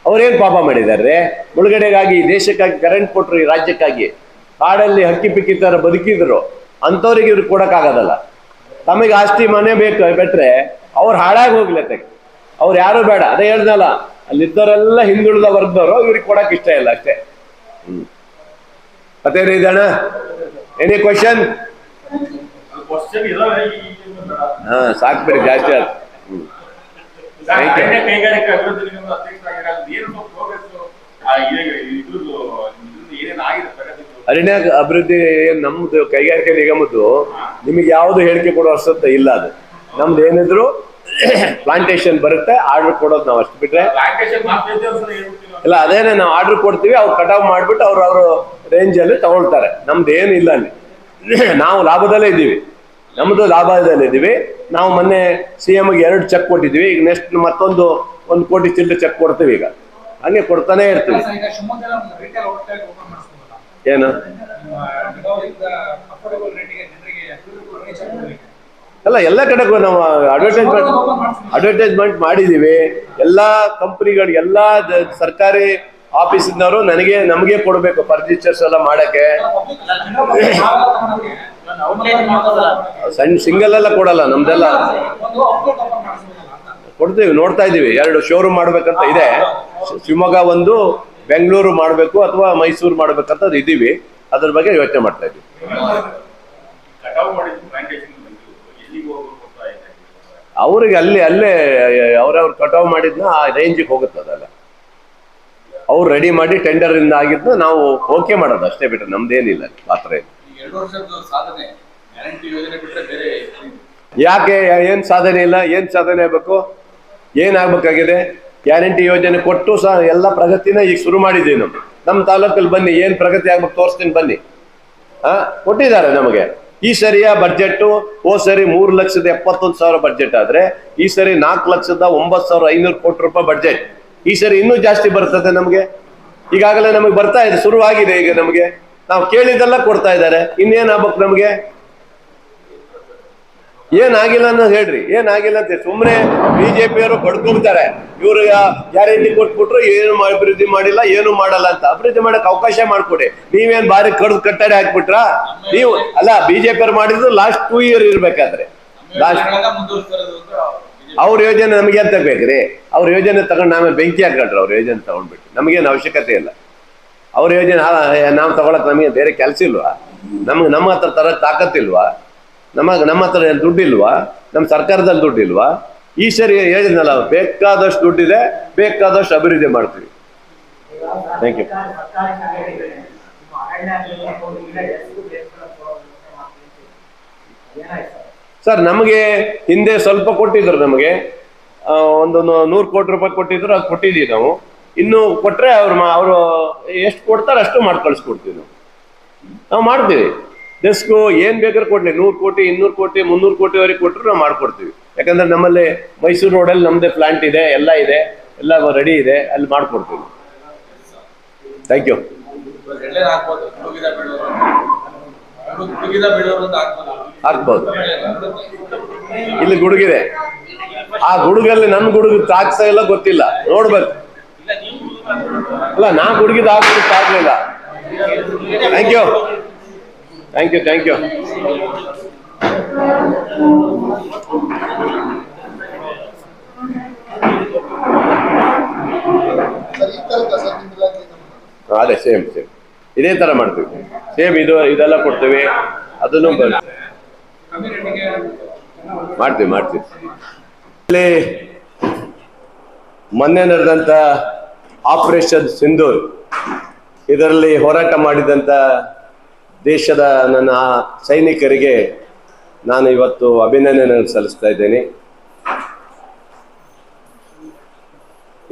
ಅವ್ರೇನ್ ಪಾಪ ಮಾಡಿದಾರೆ ಮುಳುಗಡೆಗಾಗಿ, ದೇಶಕ್ಕಾಗಿ ಕರೆಂಟ್ ಕೊಟ್ರು ಈ ರಾಜ್ಯಕ್ಕಾಗಿ. ಕಾಡಲ್ಲಿ ಹಕ್ಕಿ ಪಿಕ್ಕಿ ತರ ಬದುಕಿದ್ರು. ಅಂಥವ್ರಿಗೆ ಇವ್ರಿಗೆ ಕೊಡಕ್ಕಾಗದಲ್ಲ. ತಮಗೆ ಆಸ್ತಿ, ಮನೆ ಬೇಕು, ಬಿಟ್ರೆ, ಅವ್ರು ಹಾಳಾಗಿ ಹೋಗ್ಲತ್ತೆ ಅವ್ರು ಯಾರು ಬೇಡ. ಅದೇ ಹೇಳ್ದಲ್ಲ, ಅಲ್ಲಿದ್ದವರೆಲ್ಲ ಹಿಂದುಳಿದ ವರ್ಗದವರು, ಇವ್ರಿಗೆ ಕೊಡಕ್ ಇಷ್ಟ ಇಲ್ಲ ಅಷ್ಟೇ. ಮತ್ತೇನು ಇದಣ್ಣ? ಎನಿ ಕ್ವಶನ್ ಹಾ ಸಾಕ್ ಬೇರೆ ಜಾಸ್ತಿ ಆಯ್ತು ಹ್ಮ್. ಅರಣ್ಯ ಅಭಿವೃದ್ಧಿ ನಮ್ದು ಕೈಗಾರಿಕೆ ನಿಗಮದ್ದು, ನಿಮಗೆ ಯಾವುದು ಹೇಳಿಕೆ ಕೊಡೋ ಅಷ್ಟೇ ಇಲ್ಲ ಅದು. ನಮ್ದು ಏನಿದ್ರು ಪ್ಲಾಂಟೇಶನ್ ಬರುತ್ತೆ ಆರ್ಡರ್ ಕೊಡೋದು ನಾವು ಅಷ್ಟು ಬಿಟ್ರೆ. ಇಲ್ಲ ಅದೇನೆ ನಾವು ಆರ್ಡರ್ ಕೊಡ್ತೀವಿ ಅವ್ರು ಕಟಾವ್ ಮಾಡ್ಬಿಟ್ಟು ಅವ್ರು ಅವರು ರೇಂಜ್ ಅಲ್ಲಿ ತಗೊಳ್ತಾರೆ. ನಮ್ದು ಏನು ಇಲ್ಲ ಅಲ್ಲಿ. ನಾವು ಲಾಭದಲ್ಲೇ ಇದ್ದೀವಿ. ನಮ್ದು ಲಾಭದಲ್ಲೇ ಇದ್ದೀವಿ. ನಾವು ಮೊನ್ನೆ ಸಿ ಗೆ ಎರಡು ಚೆಕ್ ಕೊಟ್ಟಿದ್ದೀವಿ. ಈಗ ನೆಕ್ಸ್ಟ್ ಮತ್ತೊಂದು ಒಂದು ಕೋಟಿ ಚಿಲ್ಲರೆ ಚೆಕ್ ಕೊಡ್ತೀವಿ ಈಗ. ಹಂಗೆ ಕೊಡ್ತಾನೆ ಇರ್ತೀವಿ. ಸರ್, ಅಲ್ಲ ಎಲ್ಲ ಕಡೆಗೂ ನಾವು ಅಡ್ವರ್ಟೈಸ್ಮೆಂಟ್ ಅಡ್ವರ್ಟೈಸ್ಮೆಂಟ್ ಮಾಡಿದೀವಿ. ಎಲ್ಲಾ ಕಂಪನಿಗಳು ಎಲ್ಲಾ ದ- ಸರ್ಕಾರಿ ಆಫೀಸಿನವರು ನನಗೆ ನಮಗೆ ಕೊಡಬೇಕು ಫರ್ನಿಚರ್ಸ್ ಎಲ್ಲ ಮಾಡಕ್ಕೆ. ಸಣ್ಣ ಸಿಂಗಲ್ ಎಲ್ಲ ಕೊಡಲ್ಲ ನಮ್ದೆಲ್ಲ. ಕೊಡ್ತೀವಿ ನೋಡ್ತಾ ಇದೀವಿ ಎರಡು ಶೋರೂಮ್ ಮಾಡ್ಬೇಕಂತ ಇದೆ. ಶಿವಮೊಗ್ಗ ಒಂದು ಬೆಂಗಳೂರು ಮಾಡಬೇಕು ಅಥವಾ ಮೈಸೂರು ಮಾಡ್ಬೇಕಂತ ಇದ್ದೀವಿ. ಇದೀವಿ ಅದ್ರ ಬಗ್ಗೆ ಯೋಚನೆ ಮಾಡ್ತಾ ಇದೀವಿ ಕಟಾವು ಮಾಡಿದ್ದು ಪ್ಲಾಂಟೇಶನ್ ಎಲ್ಲಿಗೆ ಹೋಗ್ಬೇಕು ಅಂತ ಇದೆ ಅವ್ರಿಗೆ ಅಲ್ಲಿ ಅಲ್ಲೇ ಅವ್ರವ್ರು ಕಟಾವ್ ಮಾಡಿದ್ನ ಆ ರೇಂಜಿಗೆ ಹೋಗುತ್ತೆ ಅದೆಲ್ಲ ಅವ್ರು ರೆಡಿ ಮಾಡಿ ಟೆಂಡರ್ ಇಂದ ಆಗಿದ್ನ ನಾವು ಓಕೆ ಮಾಡೋದು ಅಷ್ಟೇ ಬಿಟ್ರೆ ನಮ್ದೇನಿಲ್ಲ ಪಾತ್ರ ಯಾಕೆ ಏನ್ ಸಾಧನೆ ಇಲ್ಲ ಏನ್ ಸಾಧನೆ ಆಗ್ಬೇಕು? ಏನ್ ಆಗ್ಬೇಕಾಗಿದೆ? ಗ್ಯಾರಂಟಿ ಯೋಜನೆ ಕೊಟ್ಟು ಸಹ ಎಲ್ಲ ಪ್ರಗತಿನ ಈಗ ಶುರು ಮಾಡಿದ್ದೀವಿ ನಾವು. ನಮ್ಮ ತಾಲೂಕಲ್ಲಿ ಬನ್ನಿ ಏನ್ ಪ್ರಗತಿ ಆಗ್ಬೇಕು ತೋರಿಸ್ತೀನಿ ಬನ್ನಿ. ಆ ಕೊಟ್ಟಿದ್ದಾರೆ ನಮಗೆ. ಈ ಸರಿಯ ಬಜೆಟ್ಟು ಓ ಸರಿ ಮೂರು ಲಕ್ಷದ ಎಪ್ಪತ್ತೊಂದು ಸಾವಿರ ಬಜೆಟ್ ಆದ್ರೆ, ಈ ಸರಿ ನಾಲ್ಕು ಲಕ್ಷದ ಒಂಬತ್ತು ಸಾವಿರ ಐನೂರು ಕೋಟಿ ರೂಪಾಯಿ ಬಜೆಟ್ ಈ ಸರಿ ಇನ್ನೂ ಜಾಸ್ತಿ ಬರ್ತದೆ ನಮಗೆ. ಈಗಾಗಲೇ ನಮಗೆ ಬರ್ತಾ ಇದೆ, ಶುರುವಾಗಿದೆ ಈಗ ನಮಗೆ. ನಾವು ಕೇಳಿದ್ದೆಲ್ಲ ಕೊಡ್ತಾ ಇದ್ದಾರೆ. ಇನ್ನೇನ್ ಆಗ್ಬೇಕು ನಮಗೆ? ಏನಾಗಿಲ್ಲ ಅನ್ನೋದು ಹೇಳ್ರಿ. ಏನಾಗಿಲ್ಲ ಅಂತ ಸುಮ್ಮನೆ ಬಿಜೆಪಿಯವರು ಬಡ್ಕೊಂತಾರೆ ಇವರು ಗ್ಯಾರಂಟಿ ಕೊಟ್ಬಿಟ್ರು ಏನು ಅಭಿವೃದ್ಧಿ ಮಾಡಿಲ್ಲ, ಏನು ಮಾಡಲ್ಲ ಅಂತ. ಅಭಿವೃದ್ಧಿ ಮಾಡಕ್ ಅವಕಾಶ ಮಾಡ್ಕೊಡಿ. ನೀವೇನ್ ಬಾರಿ ಕಡ್ದು ಕಟ್ಟಡೆ ಹಾಕ್ಬಿಟ್ರಾ? ನೀವು ಅಲ್ಲ, ಬಿಜೆಪಿಯವ್ರು ಮಾಡಿದ್ರು ಲಾಸ್ಟ್ ಟೂ ಇಯರ್ ಇರ್ಬೇಕಾದ್ರೆ. ಲಾಸ್ಟ್ ಅವ್ರ ಯೋಜನೆ ನಮ್ಗೆ ಅಂತ ಬೇಕ್ರಿ? ಅವ್ರ ಯೋಜನೆ ತಗೊಂಡು ನಾವೇ ಬೆಂಕಿ ಹಾಕೊಂಡ್ರು ಅವ್ರ ಯೋಜನೆ ತಗೊಂಡ್ಬಿಟ್ಟು. ನಮಗೇನು ಅವಶ್ಯಕತೆ ಇಲ್ಲ. ಅವ್ರ ಯೋಜನೆ ನಾವು ತಗೊಳಕ್ ನಮಗೆ ಬೇರೆ ಕೆಲಸ ಇಲ್ವಾ? ನಮ್ಗೆ ನಮ್ಮ ಹತ್ರ ತರ ತಾಕತ್ತಿಲ್ವಾ ನಮ್ಮ ನಮ್ಮ ಹತ್ರ ದುಡ್ಡಿಲ್ವಾ? ನಮ್ಮ ಸರ್ಕಾರದಲ್ಲಿ ದುಡ್ಡಿಲ್ವಾ? ಈ ಸರಿ ಹೇಳಿದ್ನಲ್ಲ, ಬೇಕಾದಷ್ಟು ದುಡ್ಡಿದೆ, ಬೇಕಾದಷ್ಟು ಅಭಿವೃದ್ಧಿ ಮಾಡ್ತೀವಿ. ಥ್ಯಾಂಕ್ ಯು ಸರ್, ನಮಗೆ ಹಿಂದೆ ಸ್ವಲ್ಪ ಕೊಟ್ಟಿದ್ರು ನಮಗೆ. ಒಂದು ನೂರು ಕೋಟಿ ರೂಪಾಯಿ ಕೊಟ್ಟಿದ್ರು, ಅದು ಕೊಟ್ಟಿದ್ದೀವಿ ನಾವು. ಇನ್ನು ಕೊಟ್ರೆ ಅವ್ರು ಅವರು ಎಷ್ಟು ಕೊಡ್ತಾರೆ ಅಷ್ಟು ಮಾಡಿ ಕಳಿಸ್ಕೊಡ್ತೀವಿ ನಾವು. ನಾವು ಮಾಡ್ತೀವಿ. ಡೆಸ್ಕು ಏನ್ ಬೇಕಾದ್ರೂ ಕೊಡ್ಲಿ. ನೂರು ಕೋಟಿ, ಇನ್ನೂರು ಕೋಟಿ, ಮುನ್ನೂರು ಕೋಟಿವರೆಗೆ ಕೊಟ್ಟರು ನಾವು ಮಾಡ್ಕೊಡ್ತೀವಿ. ಯಾಕಂದ್ರೆ ನಮ್ಮಲ್ಲಿ ಮೈಸೂರು ರೋಡಲ್ಲಿ ನಮ್ಮದೇ ಪ್ಲಾಂಟ್ ಇದೆ, ಎಲ್ಲ ಇದೆ, ಎಲ್ಲ ರೆಡಿ ಇದೆ, ಅಲ್ಲಿ ಮಾಡ್ಕೊಡ್ತೀವಿ. ಥ್ಯಾಂಕ್ ಯು ಹಾಕ್ಬೋದು ಇಲ್ಲಿ ಗುಡುಗಿದೆ. ಆ ಗುಡುಗಲ್ಲಿ ನನ್ನ ಗುಡುಗು ತಾಕ್ಸ ಇಲ್ಲ ಗೊತ್ತಿಲ್ಲ. ನೋಡ್ಬೇಕು. ಅಲ್ಲ, ನಾ ಗುಡುಗಿದ ಆಗ್ಲಿಲ್ಲ thank you thank you thank you. ಅದೇ ಸೇಮ್ ಸೇಮ್ ಇದೇ ತರ ಮಾಡ್ತೀವಿ. ಸೇಮ್ ಇದು, ಇದೆಲ್ಲ ಕೊಡ್ತೀವಿ. ಅದನ್ನು ಮಾಡ್ತೀವಿ ಮಾಡ್ತೀವಿ. ಇಲ್ಲಿ ಮೊನ್ನೆ ನಡೆದಂಥ ಆಪರೇಷನ್ ಸಿಂಧೂರ್ ಇದರಲ್ಲಿ ಹೋರಾಟ ಮಾಡಿದಂತ ದೇಶದ ನನ್ನ ಸೈನಿಕರಿಗೆ ನಾನು ಇವತ್ತು ಅಭಿನಂದನೆ ಸಲ್ಲಿಸ್ತಾ ಇದ್ದೇನೆ.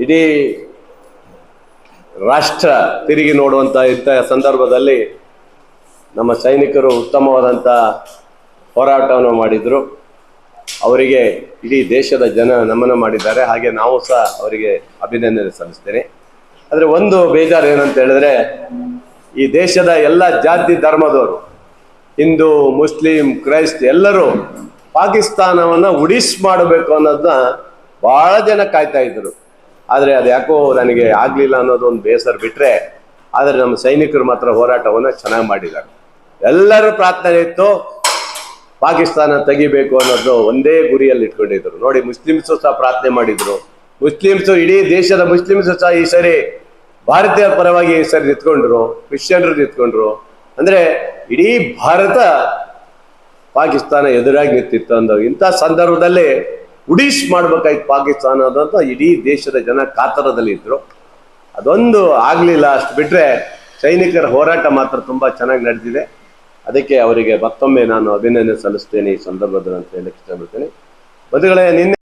ಇಡೀ ರಾಷ್ಟ್ರ ತಿರುಗಿ ನೋಡುವಂತ ಇಂಥ ಸಂದರ್ಭದಲ್ಲಿ ನಮ್ಮ ಸೈನಿಕರು ಉತ್ತಮವಾದಂಥ ಹೋರಾಟವನ್ನು ಮಾಡಿದ್ರು. ಅವರಿಗೆ ಇಡೀ ದೇಶದ ಜನ ನಮನ ಮಾಡಿದ್ದಾರೆ. ಹಾಗೆ ನಾವು ಸಹ ಅವರಿಗೆ ಅಭಿನಂದನೆ ಸಲ್ಲಿಸ್ತೇನೆ. ಆದರೆ ಒಂದು ಬೇಜಾರು ಏನಂತ ಹೇಳಿದ್ರೆ ಈ ದೇಶದ ಎಲ್ಲ ಜಾತಿ ಧರ್ಮದವರು, ಹಿಂದೂ, ಮುಸ್ಲಿಂ, ಕ್ರೈಸ್ತ ಎಲ್ಲರೂ ಪಾಕಿಸ್ತಾನವನ್ನು ಉಡಿಸ್ ಮಾಡಬೇಕು ಅನ್ನೋದನ್ನ ಬಹಳ ಜನ ಕಾಯ್ತಾ ಇದ್ರು. ಆದರೆ ಅದು ಯಾಕೋ ನನಗೆ ಆಗಲಿಲ್ಲ ಅನ್ನೋದು ಒಂದು ಬೇಸರ ಬಿಟ್ಟರೆ ಆದರೆ ನಮ್ಮ ಸೈನಿಕರು ಮಾತ್ರ ಹೋರಾಟವನ್ನ ಚೆನ್ನಾಗಿ ಮಾಡಿದ್ದಾರೆ. ಎಲ್ಲರೂ ಪ್ರಾರ್ಥನೆ ಇತ್ತು, ಪಾಕಿಸ್ತಾನ ತೆಗಿಬೇಕು ಅನ್ನೋದು ಒಂದೇ ಗುರಿಯಲ್ಲಿ ಇಟ್ಕೊಂಡಿದ್ರು. ನೋಡಿ, ಮುಸ್ಲಿಮ್ಸು ಸಹ ಪ್ರಾರ್ಥನೆ ಮಾಡಿದ್ರು. ಮುಸ್ಲಿಮ್ಸು ಇಡೀ ದೇಶದ ಮುಸ್ಲಿಮ್ಸು ಸಹ ಈ ಸರಿ ಭಾರತೀಯ ಪರವಾಗಿ ಸರ್ ನಿಂತ್ಕೊಂಡ್ರು, ಕ್ರಿಶ್ಚಿಯನ್ರು ನಿಂತ್ಕೊಂಡ್ರು. ಅಂದ್ರೆ ಇಡೀ ಭಾರತ ಪಾಕಿಸ್ತಾನ ಎದುರಾಗಿ ನಿಂತಿತ್ತು ಅಂದ. ಇಂಥ ಸಂದರ್ಭದಲ್ಲಿ ಉಡೀಶ್ ಮಾಡ್ಬೇಕಾಯ್ತು ಪಾಕಿಸ್ತಾನ ಅನ್ನೋದಂತ ಇಡೀ ದೇಶದ ಜನ ಕಾತರದಲ್ಲಿ ಇದ್ರು. ಅದೊಂದು ಆಗ್ಲಿಲ್ಲ. ಅಷ್ಟು ಬಿಟ್ರೆ ಸೈನಿಕರ ಹೋರಾಟ ಮಾತ್ರ ತುಂಬಾ ಚೆನ್ನಾಗಿ ನಡೆದಿದೆ. ಅದಕ್ಕೆ ಅವರಿಗೆ ಮತ್ತೊಮ್ಮೆ ನಾನು ಅಭಿನಂದನೆ ಸಲ್ಲಿಸ್ತೇನೆ ಈ ಸಂದರ್ಭದಲ್ಲಿ ಅಂತ ಹೇಳಕ್ಕೆ ಇಷ್ಟಪಡ್ತೇನೆ. ಬಂಧುಗಳೇ, ನಿನ್ನೆ